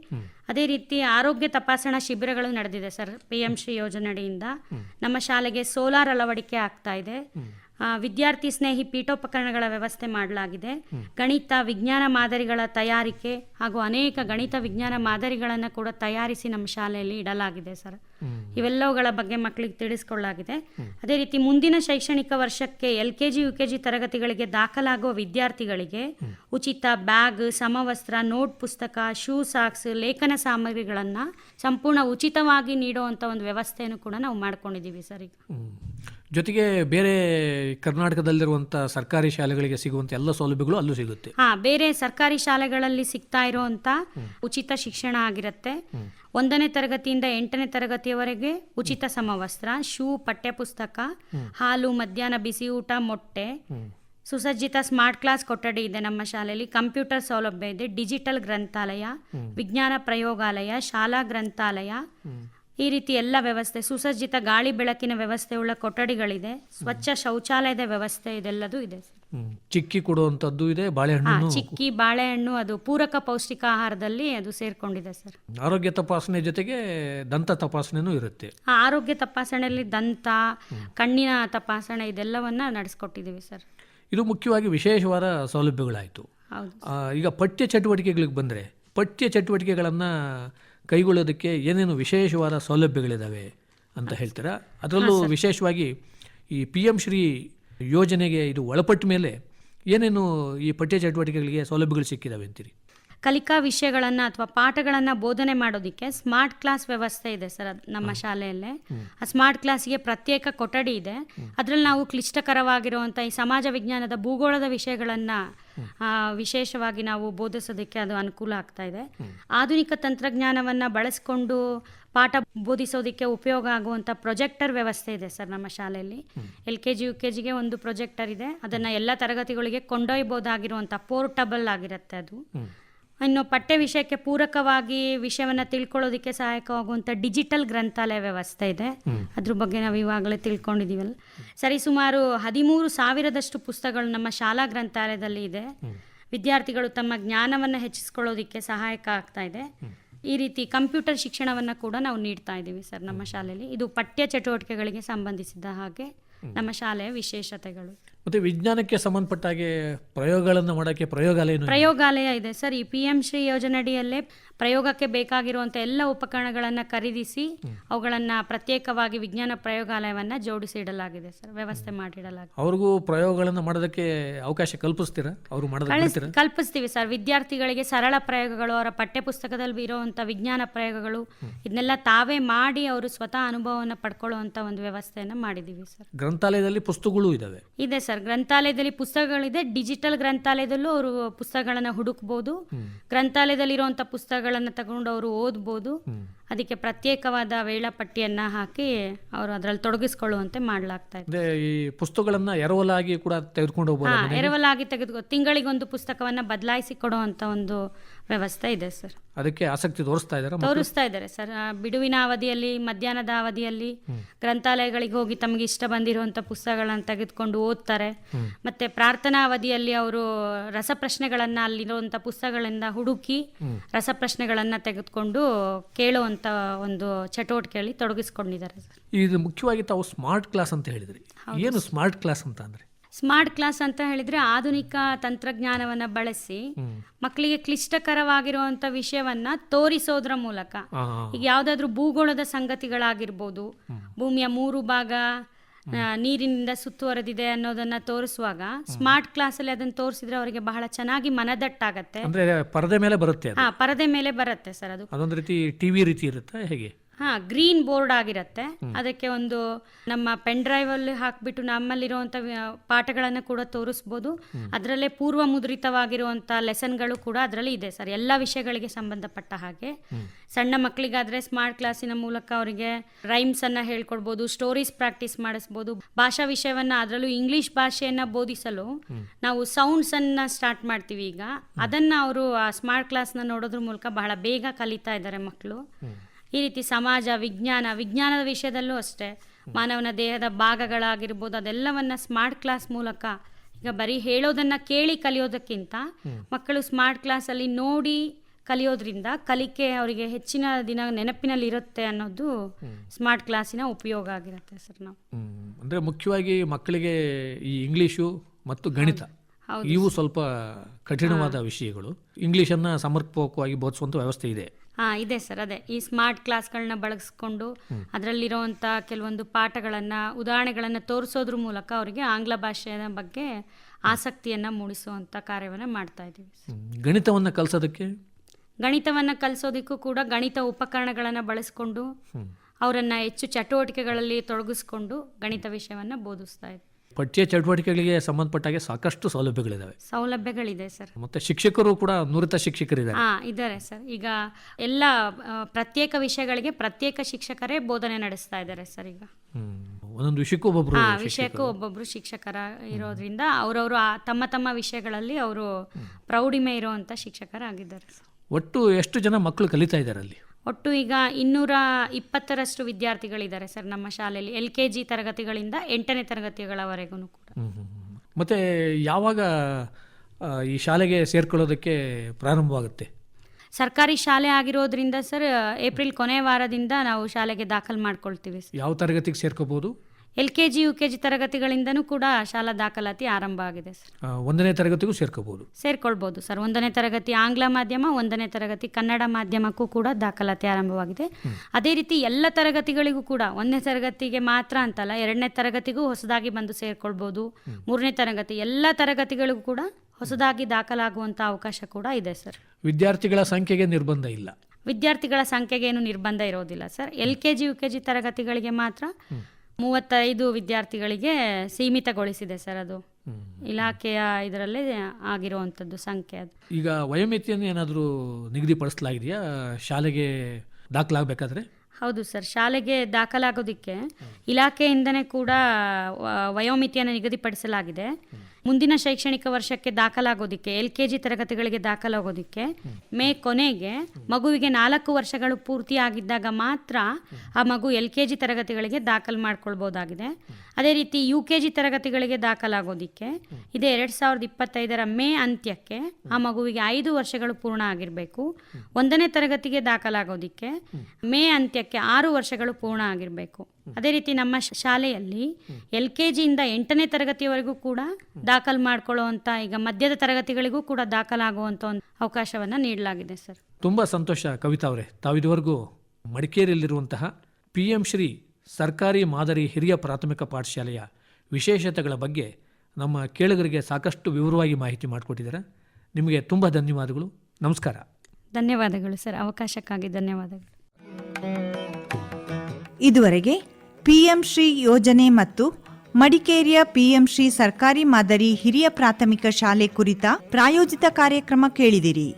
ಅದೇ ರೀತಿ ಆರೋಗ್ಯ ತಪಾಸಣಾ ಶಿಬಿರಗಳು ನಡೆದಿದೆ ಸರ್ ಪಿ ಎಂ ಶ್ರೀ ಯೋಜನೆಯಿಂದ ನಮ್ಮ ಶಾಲೆಗೆ ಸೋಲಾರ್ ಅಳವಡಿಕೆ ಆಗ್ತಾ ಇದೆ. ವಿದ್ಯಾರ್ಥಿ ಸ್ನೇಹಿ ಪೀಠೋಪಕರಣಗಳ ವ್ಯವಸ್ಥೆ ಮಾಡಲಾಗಿದೆ. ಗಣಿತ ವಿಜ್ಞಾನ ಮಾದರಿಗಳ ತಯಾರಿಕೆ ಹಾಗೂ ಅನೇಕ ಗಣಿತ ವಿಜ್ಞಾನ ಮಾದರಿಗಳನ್ನು ಕೂಡ ತಯಾರಿಸಿ ನಮ್ಮ ಶಾಲೆಯಲ್ಲಿ ಇಡಲಾಗಿದೆ ಸರ್. ಇವೆಲ್ಲವುಗಳ ಬಗ್ಗೆ ಮಕ್ಕಳಿಗೆ ತಿಳಿಸ್ಕೊಳ್ಳಲಾಗಿದೆ. ಅದೇ ರೀತಿ ಮುಂದಿನ ಶೈಕ್ಷಣಿಕ ವರ್ಷಕ್ಕೆ L K G U K G ತರಗತಿಗಳಿಗೆ ದಾಖಲಾಗುವ ವಿದ್ಯಾರ್ಥಿಗಳಿಗೆ ಉಚಿತ ಬ್ಯಾಗ್ ಸಮವಸ್ತ್ರ ನೋಟ್ ಪುಸ್ತಕ ಶೂ ಸಾಕ್ಸ್ ಲೇಖನ ಸಾಮಗ್ರಿಗಳನ್ನು ಸಂಪೂರ್ಣ ಉಚಿತವಾಗಿ ನೀಡುವಂಥ ಒಂದು ವ್ಯವಸ್ಥೆಯನ್ನು ಕೂಡ ನಾವು ಮಾಡ್ಕೊಂಡಿದ್ದೀವಿ ಸರ್ ಈಗ. ಜೊತೆಗೆ ಬೇರೆ ಕರ್ನಾಟಕದಲ್ಲಿರುವಂತಹ ಸರ್ಕಾರಿ ಶಾಲೆಗಳಿಗೆ ಸಿಗುವಂತ ಎಲ್ಲ ಸೌಲಭ್ಯಗಳು ಅಲ್ಲೂ ಸಿಗುತ್ತೆ. ಹಾ ಬೇರೆ ಸರ್ಕಾರಿ ಶಾಲೆಗಳಲ್ಲಿ ಸಿಗ್ತಾ ಇರುವಂತ ಉಚಿತ ಶಿಕ್ಷಣ ಆಗಿರುತ್ತೆ. ಒಂದನೇ ತರಗತಿಯಿಂದ ಎಂಟನೇ ತರಗತಿಯವರೆಗೆ ಉಚಿತ ಸಮವಸ್ತ್ರ ಶೂ ಪಠ್ಯಪುಸ್ತಕ ಹಾಲು ಮಧ್ಯಾಹ್ನ ಬಿಸಿ ಊಟ ಮೊಟ್ಟೆ. ಸುಸಜ್ಜಿತ ಸ್ಮಾರ್ಟ್ ಕ್ಲಾಸ್ ಕೊಠಡಿ ಇದೆ ನಮ್ಮ ಶಾಲೆಯಲ್ಲಿ. ಕಂಪ್ಯೂಟರ್ ಸೌಲಭ್ಯ ಇದೆ ಡಿಜಿಟಲ್ ಗ್ರಂಥಾಲಯ ವಿಜ್ಞಾನ ಪ್ರಯೋಗಾಲಯ ಶಾಲಾ ಗ್ರಂಥಾಲಯ ಈ ರೀತಿ ಎಲ್ಲ ವ್ಯವಸ್ಥೆ ಸುಸಜ್ಜಿತ ಗಾಳಿ ಬೆಳಕಿನ ವ್ಯವಸ್ಥೆ ಉಳ್ಳ ಕೊಠಡಿಗಳಿದೆ. ಸ್ವಚ್ಛ ಶೌಚಾಲಯದ ವ್ಯವಸ್ಥೆ ಇದೆಲ್ಲದೂ ಇದೆ. ಚಿಕ್ಕಿ ಕೊಡುವಂತದ್ದು ಇದೆ ಬಾಳೆಹಣ್ಣು ಚಿಕ್ಕಿ ಬಾಳೆಹಣ್ಣು ಅದು ಪೂರಕ ಪೌಷ್ಟಿಕ ಆಹಾರದಲ್ಲಿ ಅದು ಸೇರ್ಕೊಂಡಿದೆ ಸರ್. ಆರೋಗ್ಯ ತಪಾಸಣೆ ಜೊತೆಗೆ ದಂತ ತಪಾಸಣೆನೂ ಇರುತ್ತೆ. ಆರೋಗ್ಯ ತಪಾಸಣೆಯಲ್ಲಿ ದಂತ ಕಣ್ಣಿನ ತಪಾಸಣೆ ಇದೆಲ್ಲವನ್ನ ನಡೆಸ್ಕೊಟ್ಟಿದ್ದೀವಿ ಸರ್. ಇದು ಮುಖ್ಯವಾಗಿ ವಿಶೇಷವಾದ ಸೌಲಭ್ಯಗಳಾಯಿತು. ಈಗ ಪಠ್ಯ ಚಟುವಟಿಕೆಗಳಿಗೆ ಬಂದರೆ ಪಠ್ಯ ಚಟುವಟಿಕೆಗಳನ್ನು ಕೈಗೊಳ್ಳೋದಕ್ಕೆ ಏನೇನು ವಿಶೇಷವಾದ ಸೌಲಭ್ಯಗಳಿದ್ದಾವೆ ಅಂತ ಹೇಳ್ತೀರಾ? ಅದರಲ್ಲೂ ವಿಶೇಷವಾಗಿ ಈ ಪಿ ಎಂ ಶ್ರೀ ಯೋಜನೆಗೆ ಇದು ಒಳಪಟ್ಟ ಮೇಲೆ ಏನೇನು ಈ ಪಠ್ಯ ಚಟುವಟಿಕೆಗಳಿಗೆ ಸೌಲಭ್ಯಗಳು ಸಿಕ್ಕಿದಾವೆ ಅಂತೀರಿ? ಕಲಿಕಾ ವಿಷಯಗಳನ್ನು ಅಥವಾ ಪಾಠಗಳನ್ನು ಬೋಧನೆ ಮಾಡೋದಕ್ಕೆ ಸ್ಮಾರ್ಟ್ ಕ್ಲಾಸ್ ವ್ಯವಸ್ಥೆ ಇದೆ ಸರ್ ನಮ್ಮ ಶಾಲೆಯಲ್ಲೇ. ಆ ಸ್ಮಾರ್ಟ್ ಕ್ಲಾಸ್ಗೆ ಪ್ರತ್ಯೇಕ ಕೊಠಡಿ ಇದೆ. ಅದರಲ್ಲಿ ನಾವು ಕ್ಲಿಷ್ಟಕರವಾಗಿರುವಂಥ ಈ ಸಮಾಜ ವಿಜ್ಞಾನದ ಭೂಗೋಳದ ವಿಷಯಗಳನ್ನು ವಿಶೇಷವಾಗಿ ನಾವು ಬೋಧಿಸೋದಕ್ಕೆ ಅದು ಅನುಕೂಲ ಆಗ್ತಾ ಇದೆ. ಆಧುನಿಕ ತಂತ್ರಜ್ಞಾನವನ್ನು ಬಳಸಿಕೊಂಡು ಪಾಠ ಬೋಧಿಸೋದಕ್ಕೆ ಉಪಯೋಗ ಆಗುವಂಥ ಪ್ರೊಜೆಕ್ಟರ್ ವ್ಯವಸ್ಥೆ ಇದೆ ಸರ್ ನಮ್ಮ ಶಾಲೆಯಲ್ಲಿ. L K G, U K ಜಿಗೆ ಒಂದು ಪ್ರೊಜೆಕ್ಟರ್ ಇದೆ. ಅದನ್ನು ಎಲ್ಲ ತರಗತಿಗಳಿಗೆ ಕೊಂಡೊಯ್ಬೋದಾಗಿರುವಂಥ ಪೋರ್ಟಬಲ್ ಆಗಿರುತ್ತೆ ಅದು. ಇನ್ನು ಪಠ್ಯ ವಿಷಯಕ್ಕೆ ಪೂರಕವಾಗಿ ವಿಷಯವನ್ನು ತಿಳ್ಕೊಳ್ಳೋದಕ್ಕೆ ಸಹಾಯಕವಾಗುವಂಥ ಡಿಜಿಟಲ್ ಗ್ರಂಥಾಲಯ ವ್ಯವಸ್ಥೆ ಇದೆ. ಅದ್ರ ಬಗ್ಗೆ ನಾವು ಇವಾಗಲೇ ತಿಳ್ಕೊಂಡಿದ್ದೀವಲ್ಲ ಸರಿಸುಮಾರು ಹದಿಮೂರು ಸಾವಿರದಷ್ಟು ಪುಸ್ತಕಗಳು ನಮ್ಮ ಶಾಲಾ ಗ್ರಂಥಾಲಯದಲ್ಲಿ ಇದೆ. ವಿದ್ಯಾರ್ಥಿಗಳು ತಮ್ಮ ಜ್ಞಾನವನ್ನು ಹೆಚ್ಚಿಸ್ಕೊಳ್ಳೋದಕ್ಕೆ ಸಹಾಯಕ ಆಗ್ತಾ ಇದೆ. ಈ ರೀತಿ ಕಂಪ್ಯೂಟರ್ ಶಿಕ್ಷಣವನ್ನು ಕೂಡ ನಾವು ನೀಡ್ತಾ ಇದ್ದೀವಿ ಸರ್ ನಮ್ಮ ಶಾಲೆಯಲ್ಲಿ. ಇದು ಪಠ್ಯ ಚಟುವಟಿಕೆಗಳಿಗೆ ಸಂಬಂಧಿಸಿದ ಹಾಗೆ ನಮ್ಮ ಶಾಲೆಯ ವಿಶೇಷತೆಗಳು. ಮತ್ತು ವಿಜ್ಞಾನಕ್ಕೆ ಸಂಬಂಧಪಟ್ಟ ಹಾಗೆ ಪ್ರಯೋಗಗಳನ್ನು ಮಾಡೋಕ್ಕೆ ಪ್ರಯೋಗಾಲಯನೂ ಇದೆ. ಪ್ರಯೋಗಾಲಯ ಇದೆ. ಸರ್ ಈ ಪಿ ಎಂ ಶ್ರೀ ಯೋಜನೆಯಡಿಯಲ್ಲೇ ಪ್ರಯೋಗಕ್ಕೆ ಬೇಕಾಗಿರುವಂಥ ಎಲ್ಲ ಉಪಕರಣಗಳನ್ನು ಖರೀದಿಸಿ ಅವುಗಳನ್ನು ಪ್ರತ್ಯೇಕವಾಗಿ ವಿಜ್ಞಾನ ಪ್ರಯೋಗಾಲಯವನ್ನು ಜೋಡಿಸಿ ಇಡಲಾಗಿದೆ ಸರ್. ವ್ಯವಸ್ಥೆ ಮಾಡಿಡಲಾಗಿದೆ. ಅವ್ರಿಗೂ ಪ್ರಯೋಗಗಳನ್ನು ಮಾಡೋದಕ್ಕೆ ಅವಕಾಶ ಕಲ್ಪಿಸ್ತೀರಾ? ಅವರು ಮಾಡೋದಕ್ಕೆ ಕಲ್ಪಿಸ್ತೀವಿ ಸರ್. ವಿದ್ಯಾರ್ಥಿಗಳಿಗೆ ಸರಳ ಪ್ರಯೋಗಗಳು ಅವರ ಪಠ್ಯಪುಸ್ತಕದಲ್ಲಿ ಇರುವಂಥ ವಿಜ್ಞಾನ ಪ್ರಯೋಗಗಳು ಇದನ್ನೆಲ್ಲ ತಾವೇ ಮಾಡಿ ಅವರು ಸ್ವತಃ ಅನುಭವವನ್ನು ಪಡ್ಕೊಳ್ಳುವಂಥ ಒಂದು ವ್ಯವಸ್ಥೆಯನ್ನು ಮಾಡಿದ್ದೀವಿ ಸರ್. ಗ್ರಂಥಾಲಯದಲ್ಲಿ ಪುಸ್ತಕಗಳು ಇದಾವೆ ಇದೆ ಸರ್. ಗ್ರಂಥಾಲಯದಲ್ಲಿ ಪುಸ್ತಕಗಳಿದೆ. ಡಿಜಿಟಲ್ ಗ್ರಂಥಾಲಯದಲ್ಲೂ ಅವರು ಪುಸ್ತಕಗಳನ್ನು ಹುಡುಕ್ಬೋದು. ಗ್ರಂಥಾಲಯದಲ್ಲಿರುವಂಥ ಪುಸ್ತಕಗಳನ್ನು ತಗೊಂಡು ಅವರು ಓದ್ಬೋದು. ಅದಕ್ಕೆ ಪ್ರತ್ಯೇಕವಾದ ವೇಳಾಪಟ್ಟಿಯನ್ನು ಹಾಕಿ ಅವರು ಅದರಲ್ಲಿ ತೊಡಗಿಸ್ಕೊಳ್ಳುವಂತೆ ಮಾಡಲಾಗ್ತಾ ಇದೆ. ಈ ಪುಸ್ತಕಗಳನ್ನು ಎರವಲಾಗಿ ಕೂಡ ತೆಗೆದುಕೊಂಡು ಹೋಗ್ಬೋದು ಎರವಲಾಗಿ ತೆಗೆದುಕೊ ತಿಂಗಳಿಗೊಂದು ಪುಸ್ತಕವನ್ನು ಬದಲಾಯಿಸಿ ಕೊಡುವಂಥ ಒಂದು ವ್ಯವಸ್ಥೆ ಇದೆ ಸರ್. ಅದಕ್ಕೆ ಆಸಕ್ತಿ ತೋರಿಸ್ತಾ ಇದ್ದಾರೆ ತೋರಿಸ್ತಾ ಇದ್ದಾರೆ ಸರ್. ಬಿಡುವಿನ ಅವಧಿಯಲ್ಲಿ ಮಧ್ಯಾಹ್ನದ ಅವಧಿಯಲ್ಲಿ ಗ್ರಂಥಾಲಯಗಳಿಗೆ ಹೋಗಿ ತಮಗೆ ಇಷ್ಟ ಬಂದಿರುವಂಥ ಪುಸ್ತಕಗಳನ್ನು ತೆಗೆದುಕೊಂಡು ಓದ್ತಾರೆ. ಮತ್ತೆ ಪ್ರಾರ್ಥನಾ ಅವಧಿಯಲ್ಲಿ ಅವರು ರಸಪ್ರಶ್ನೆಗಳನ್ನು ಅಲ್ಲಿರುವಂಥ ಪುಸ್ತಕಗಳಿಂದ ಹುಡುಕಿ ರಸಪ್ರಶ್ನೆಗಳನ್ನು ತೆಗೆದುಕೊಂಡು ಕೇಳುವಂಥ ಒಂದು ಚಟುವಟಿಕೆಯಲ್ಲಿ ತೊಡಗಿಸ್ಕೊಂಡಿದ್ದಾರೆ ಸರ್. ಇದು ಮುಖ್ಯವಾಗಿ ತಾವು ಸ್ಮಾರ್ಟ್ ಕ್ಲಾಸ್ ಅಂತ ಹೇಳಿದ್ರಿ. ಏನು ಸ್ಮಾರ್ಟ್ ಕ್ಲಾಸ್ ಅಂತ ಅಂದ್ರೆ? ಸ್ಮಾರ್ಟ್ ಕ್ಲಾಸ್ ಅಂತ ಹೇಳಿದ್ರೆ ಆಧುನಿಕ ತಂತ್ರಜ್ಞಾನವನ್ನ ಬಳಸಿ ಮಕ್ಕಳಿಗೆ ಕ್ಲಿಷ್ಟಕರವಾಗಿರುವಂತ ವಿಷಯವನ್ನ ತೋರಿಸೋದ್ರ ಮೂಲಕ ಈಗ ಯಾವುದಾದ್ರೂ ಭೂಗೋಳದ ಸಂಗತಿಗಳಾಗಿರ್ಬೋದು ಭೂಮಿಯ ಮೂರು ಭಾಗ ನೀರಿನಿಂದ ಸುತ್ತುವರೆದಿದೆ ಅನ್ನೋದನ್ನ ತೋರಿಸುವಾಗ ಸ್ಮಾರ್ಟ್ ಕ್ಲಾಸ್ ಅಲ್ಲಿ ಅದನ್ನ ತೋರಿಸಿದ್ರೆ ಅವರಿಗೆ ಬಹಳ ಚೆನ್ನಾಗಿ ಮನದಟ್ಟಾಗತ್ತೆ. ಅಂದ್ರೆ ಪರದೆ ಮೇಲೆ ಬರುತ್ತೆ ಹಾ ಪರದೆ ಮೇಲೆ ಬರುತ್ತೆ ಸರ್ ಅದು. ಅದೊಂದು ರೀತಿ ಟಿವಿ ರೀತಿ ಇರುತ್ತೆ ಹೇಗೆ? ಹಾ ಗ್ರೀನ್ ಬೋರ್ಡ್ ಆಗಿರುತ್ತೆ. ಅದಕ್ಕೆ ಒಂದು ನಮ್ಮ ಪೆನ್ ಡ್ರೈವ್ ಅಲ್ಲಿ ಹಾಕ್ಬಿಟ್ಟು ನಮ್ಮಲ್ಲಿರುವಂತ ಪಾಠಗಳನ್ನು ಕೂಡ ತೋರಿಸ್ಬೋದು. ಅದರಲ್ಲೇ ಪೂರ್ವ ಮುದ್ರಿತವಾಗಿರುವಂತ ಲೆಸನ್ಗಳು ಕೂಡ ಅದರಲ್ಲಿ ಇದೆ ಸರ್ ಎಲ್ಲ ವಿಷಯಗಳಿಗೆ ಸಂಬಂಧಪಟ್ಟ ಹಾಗೆ. ಸಣ್ಣ ಮಕ್ಕಳಿಗಾದ್ರೆ ಸ್ಮಾರ್ಟ್ ಕ್ಲಾಸಿನ ಮೂಲಕ ಅವರಿಗೆ ರೈಮ್ಸ್ ಅನ್ನ ಹೇಳ್ಕೊಡ್ಬೋದು ಸ್ಟೋರೀಸ್ ಪ್ರಾಕ್ಟೀಸ್ ಮಾಡಿಸ್ಬೋದು. ಭಾಷಾ ವಿಷಯವನ್ನ ಅದರಲ್ಲೂ ಇಂಗ್ಲಿಷ್ ಭಾಷೆಯನ್ನ ಬೋಧಿಸಲು ನಾವು ಸೌಂಡ್ಸ್ ಅನ್ನ ಸ್ಟಾರ್ಟ್ ಮಾಡ್ತೀವಿ ಈಗ. ಅದನ್ನ ಅವರು ಆ ಸ್ಮಾರ್ಟ್ ಕ್ಲಾಸ್ನ ನೋಡೋದ್ರ ಮೂಲಕ ಬಹಳ ಬೇಗ ಕಲಿತಾ ಇದ್ದಾರೆ ಮಕ್ಕಳು. ಈ ರೀತಿ ಸಮಾಜ, ವಿಜ್ಞಾನ, ವಿಜ್ಞಾನದ ವಿಷಯದಲ್ಲೂ ಅಷ್ಟೇ, ಮಾನವನ ದೇಹದ ಭಾಗಗಳಾಗಿರ್ಬೋದು, ಅದೆಲ್ಲವನ್ನ ಸ್ಮಾರ್ಟ್ ಕ್ಲಾಸ್ ಮೂಲಕ ಈಗ ಬರೀ ಹೇಳೋದನ್ನ ಕೇಳಿ ಕಲಿಯೋದಕ್ಕಿಂತ ಮಕ್ಕಳು ಸ್ಮಾರ್ಟ್ ಕ್ಲಾಸಲ್ಲಿ ನೋಡಿ ಕಲಿಯೋದ್ರಿಂದ ಕಲಿಕೆ ಅವರಿಗೆ ಹೆಚ್ಚಿನ ದಿನ ನೆನಪಿನಲ್ಲಿ ಇರುತ್ತೆ ಅನ್ನೋದು ಸ್ಮಾರ್ಟ್ ಕ್ಲಾಸಿನ ಉಪಯೋಗ ಆಗಿರುತ್ತೆ ಸರ್ ನಾವು. ಅಂದ್ರೆ ಮುಖ್ಯವಾಗಿ ಮಕ್ಕಳಿಗೆ ಈ ಇಂಗ್ಲಿಷು ಮತ್ತು ಗಣಿತ ಇವು ಸ್ವಲ್ಪ ಕಠಿಣವಾದ ವಿಷಯಗಳು. ಇಂಗ್ಲಿಷನ್ನು ಸಮರ್ಪಕವಾಗಿ ಬೋಧಿಸುವಂಥ ವ್ಯವಸ್ಥೆ ಇದೆ ಹಾ ಇದೆ ಸರ್ ಅದೇ. ಈ ಸ್ಮಾರ್ಟ್ ಕ್ಲಾಸ್ಗಳನ್ನ ಬಳಸ್ಕೊಂಡು ಅದರಲ್ಲಿರೋವಂಥ ಕೆಲವೊಂದು ಪಾಠಗಳನ್ನ ಉದಾಹರಣೆಗಳನ್ನ ತೋರಿಸೋದ್ರ ಮೂಲಕ ಅವರಿಗೆ ಆಂಗ್ಲ ಭಾಷೆಯ ಬಗ್ಗೆ ಆಸಕ್ತಿಯನ್ನ ಮೂಡಿಸುವಂತ ಕಾರ್ಯವನ್ನ ಮಾಡ್ತಾ ಇದ್ದೀವಿ. ಗಣಿತವನ್ನ ಕಲಿಸೋದಕ್ಕೆ? ಗಣಿತವನ್ನ ಕಲಿಸೋದಕ್ಕೂ ಕೂಡ ಗಣಿತ ಉಪಕರಣಗಳನ್ನ ಬಳಸ್ಕೊಂಡು ಅವರನ್ನ ಹೆಚ್ಚು ಚಟುವಟಿಕೆಗಳಲ್ಲಿ ತೊಡಗಿಸ್ಕೊಂಡು ಗಣಿತ ವಿಷಯವನ್ನ ಬೋಧಿಸ್ತಾ ಇದ್ದೀವಿ. ಪಠ್ಯ ಚಟುವಟಿಕೆಗಳಿಗೆ ಸಂಬಂಧಪಟ್ಟಾಗೆ ಸಾಕಷ್ಟು ಸೌಲಭ್ಯಗಳಿದಾವೆ. ಸೌಲಭ್ಯಗಳಿದೆ ಸರ್ ಮತ್ತೆ ಶಿಕ್ಷಕರು ಕೂಡ ನುರಿತ ಶಿಕ್ಷಕರಿದ್ದಾರೆ. ಹಾ ಇದ್ದಾರೆ ಸರ್ ಈಗ ಎಲ್ಲ ಆ, ಪ್ರತ್ಯೇಕ ವಿಷಯಗಳಿಗೆ ಪ್ರತ್ಯೇಕ ಶಿಕ್ಷಕರೇ ಬೋಧನೆ ನಡೆಸ್ತಾ ಇದ್ದಾರೆ ಸರ್ ಈಗ. ಒಂದೊಂದು ವಿಷಯಕ್ಕೂ ಒಬ್ಬೊಬ್ರು ಹಾ ವಿಷಯಕ್ಕೂ ಒಬ್ಬೊಬ್ರು ಶಿಕ್ಷಕರ ಇರೋದ್ರಿಂದ ಅವರವರು ತಮ್ಮ ತಮ್ಮ ವಿಷಯಗಳಲ್ಲಿ ಅವರು ಪ್ರೌಢಿಮೆ ಇರುವಂತ ಶಿಕ್ಷಕರಾಗಿದ್ದಾರೆ ಒಟ್ಟು ಎಷ್ಟು ಜನ ಮಕ್ಕಳು ಕಲಿತಾ ಇದ್ದಾರೆ ಅಲ್ಲಿ? ಒಟ್ಟು ಈಗ ಇನ್ನೂರ ಇಪ್ಪತ್ತರಷ್ಟು ವಿದ್ಯಾರ್ಥಿಗಳಿದ್ದಾರೆ ಸರ್ ನಮ್ಮ ಶಾಲೆಯಲ್ಲಿ ಎಲ್ ಕೆ ಜಿ ತರಗತಿಗಳಿಂದ ಎಂಟನೇ ತರಗತಿಗಳವರೆಗೂ ಕೂಡ. ಮತ್ತೆ ಯಾವಾಗ ಈ ಶಾಲೆಗೆ ಸೇರ್ಕೊಳ್ಳೋದಕ್ಕೆ ಪ್ರಾರಂಭವಾಗುತ್ತೆ? ಸರ್ಕಾರಿ ಶಾಲೆ ಆಗಿರೋದ್ರಿಂದ ಸರ್ ಏಪ್ರಿಲ್ ಕೊನೆ ವಾರದಿಂದ ನಾವು ಶಾಲೆಗೆ ದಾಖಲು ಮಾಡ್ಕೊಳ್ತೀವಿ ಯಾವ ತರಗತಿಗೆ ಸೇರ್ಕೋಬಹುದು L K G U K G ತರಗತಿಗಳಿಂದನೂ ಕೂಡ ಶಾಲಾ ದಾಖಲಾತಿ ಆರಂಭ ಆಗಿದೆ ಸರ್. ಒಂದನೇ ತರಗತಿಗೂ ಸೇರ್ಕೋಬಹುದು ಸೇರ್ಕೊಳ್ಬೋದು ಸರ್. ಒಂದನೇ ತರಗತಿ ಆಂಗ್ಲ ಮಾಧ್ಯಮ ಒಂದನೇ ತರಗತಿ ಕನ್ನಡ ಮಾಧ್ಯಮಕ್ಕೂ ಕೂಡ ದಾಖಲಾತಿ ಆರಂಭವಾಗಿದೆ. ಅದೇ ರೀತಿ ಎಲ್ಲ ತರಗತಿಗಳಿಗೂ ಕೂಡ ಒಂದನೇ ತರಗತಿಗೆ ಮಾತ್ರ ಅಂತಲ್ಲ ಎರಡನೇ ತರಗತಿಗೂ ಹೊಸದಾಗಿ ಬಂದು ಸೇರ್ಕೊಳ್ಬೋದು ಮೂರನೇ ತರಗತಿ ಎಲ್ಲ ತರಗತಿಗಳಿಗೂ ಕೂಡ ಹೊಸದಾಗಿ ದಾಖಲಾಗುವಂಥ ಅವಕಾಶ ಕೂಡ ಇದೆ ಸರ್. ವಿದ್ಯಾರ್ಥಿಗಳ ಸಂಖ್ಯೆಗೆ ನಿರ್ಬಂಧ ಇಲ್ಲ? ವಿದ್ಯಾರ್ಥಿಗಳ ಸಂಖ್ಯೆಗೆ ಏನು ನಿರ್ಬಂಧ ಇರೋದಿಲ್ಲ sir. L K G U K G ತರಗತಿಗಳಿಗೆ ಮಾತ್ರ ಮೂವತ್ತೈದು ವಿದ್ಯಾರ್ಥಿಗಳಿಗೆ ಸೀಮಿತಗೊಳಿಸಿದೆ ಸರ್ ಅದು. ಇಲಾಖೆಯ ಇದರಲ್ಲಿ ಆಗಿರುವಂಥದ್ದು ಸಂಖ್ಯೆ ಅದು. ಈಗ ವಯೋಮಿತಿಯನ್ನು ಏನಾದರೂ ನಿಗದಿಪಡಿಸಲಾಗಿದೆಯಾ? ಶಾಲೆಗೆ ದಾಖಲಾಗಬೇಕಾದ್ರೆ? ಹೌದು ಸರ್, ಶಾಲೆಗೆ ದಾಖಲಾಗೋದಕ್ಕೆ ಇಲಾಖೆಯಿಂದನೇ ಕೂಡ ವಯೋಮಿತಿಯನ್ನು ನಿಗದಿಪಡಿಸಲಾಗಿದೆ. ಮುಂದಿನ ಶೈಕ್ಷಣಿಕ ವರ್ಷಕ್ಕೆ ದಾಖಲಾಗೋದಕ್ಕೆ, ಎಲ್ ಕೆ ಜಿ ತರಗತಿಗಳಿಗೆ ದಾಖಲಾಗೋದಕ್ಕೆ, ಮೇ ಕೊನೆಗೆ ಮಗುವಿಗೆ ನಾಲ್ಕು ವರ್ಷಗಳು ಪೂರ್ತಿಯಾಗಿದ್ದಾಗ ಮಾತ್ರ ಆ ಮಗು ಎಲ್ ಕೆ ಜಿ ತರಗತಿಗಳಿಗೆ ದಾಖಲು ಮಾಡ್ಕೊಳ್ಬೋದಾಗಿದೆ. ಅದೇ ರೀತಿ ಯು ಕೆ ಜಿ ತರಗತಿಗಳಿಗೆ ದಾಖಲಾಗೋದಕ್ಕೆ ಇದೇ ಎರಡು ಸಾವಿರದ ಇಪ್ಪತ್ತೈದರ ಮೇ ಅಂತ್ಯಕ್ಕೆ ಆ ಮಗುವಿಗೆ ಐದು ವರ್ಷಗಳು ಪೂರ್ಣ ಆಗಿರಬೇಕು. ಒಂದನೇ ತರಗತಿಗೆ ದಾಖಲಾಗೋದಕ್ಕೆ ಮೇ ಅಂತ್ಯಕ್ಕೆ ಆರು ವರ್ಷಗಳು ಪೂರ್ಣ ಆಗಿರಬೇಕು. ಅದೇ ರೀತಿ ನಮ್ಮ ಶಾಲೆಯಲ್ಲಿ ಎಲ್ ಕೆ ಜಿಯಿಂದ ಎಂಟನೇ ತರಗತಿಯವರೆಗೂ ಕೂಡ ದಾಖಲು ಮಾಡ್ಕೊಳ್ಳುವಂಥ ಈಗ ಮಧ್ಯದ ತರಗತಿಗಳಿಗೂ ಕೂಡ ದಾಖಲಾಗುವಂಥ ಒಂದು ಅವಕಾಶವನ್ನು ನೀಡಲಾಗಿದೆ ಸರ್. ತುಂಬ ಸಂತೋಷ ಕವಿತಾ ಅವರೇ. ತಾವಿದುವರೆಗೂ ಮಡಿಕೇರಿಯಲ್ಲಿರುವಂತಹ ಪಿ ಎಂ ಶ್ರೀ ಸರ್ಕಾರಿ ಮಾದರಿ ಹಿರಿಯ ಪ್ರಾಥಮಿಕ ಪಾಠಶಾಲೆಯ ವಿಶೇಷತೆಗಳ ಬಗ್ಗೆ ನಮ್ಮ ಕೇಳುಗರಿಗೆ ಸಾಕಷ್ಟು ವಿವರವಾಗಿ ಮಾಹಿತಿ ಮಾಡಿಕೊಟ್ಟಿದ್ದಾರೆ. ನಿಮಗೆ ತುಂಬ ಧನ್ಯವಾದಗಳು. ನಮಸ್ಕಾರ. ಧನ್ಯವಾದಗಳು ಸರ್. ಅವಕಾಶಕ್ಕಾಗಿ ಧನ್ಯವಾದಗಳು. ಇದುವರೆಗೆ ಪಿಎಂ ಶ್ರೀ ಯೋಜನೆ ಮತ್ತು ಮಡಿಕೇರಿಯ ಪಿಎಂ ಶ್ರೀ ಸರ್ಕಾರಿ ಮಾದರಿ ಹಿರಿಯ ಪ್ರಾಥಮಿಕ ಶಾಲೆ ಕುರಿತ ಪ್ರಾಯೋಜಿತ ಕಾರ್ಯಕ್ರಮ ಕೇಳಿದಿರಿ.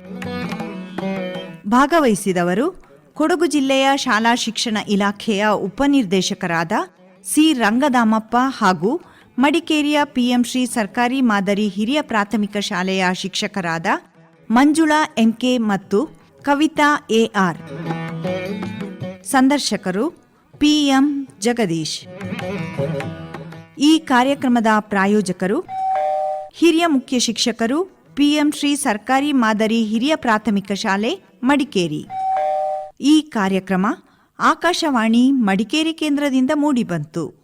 ಭಾಗವಹಿಸಿದವರು ಕೊಡಗು ಜಿಲ್ಲೆಯ ಶಾಲಾ ಶಿಕ್ಷಣ ಇಲಾಖೆಯ ಉಪನಿರ್ದೇಶಕರಾದ ಸಿ ರಂಗದಾಮಪ್ಪ ಹಾಗೂ ಮಡಿಕೇರಿಯ ಪಿಎಂ ಶ್ರೀ ಸರ್ಕಾರಿ ಮಾದರಿ ಹಿರಿಯ ಪ್ರಾಥಮಿಕ ಶಾಲೆಯ ಶಿಕ್ಷಕರಾದ ಮಂಜುಳಾ ಎಂಕೆ ಮತ್ತು ಕವಿತಾ ಎಆರ್ ಸಂದರ್ಶಕರು ಪಿಎಂ ಜಗದೀಶ್. ಈ ಕಾರ್ಯಕ್ರಮದ ಪ್ರಾಯೋಜಕರು ಹಿರಿಯ ಮುಖ್ಯ ಶಿಕ್ಷಕರು ಪಿಎಂ ಶ್ರೀ ಸರ್ಕಾರಿ ಮಾದರಿ ಹಿರಿಯ ಪ್ರಾಥಮಿಕ ಶಾಲೆ, ಮಡಿಕೇರಿ. ಈ ಕಾರ್ಯಕ್ರಮ ಆಕಾಶವಾಣಿ ಮಡಿಕೇರಿ ಕೇಂದ್ರದಿಂದ ಮೂಡಿಬಂತು.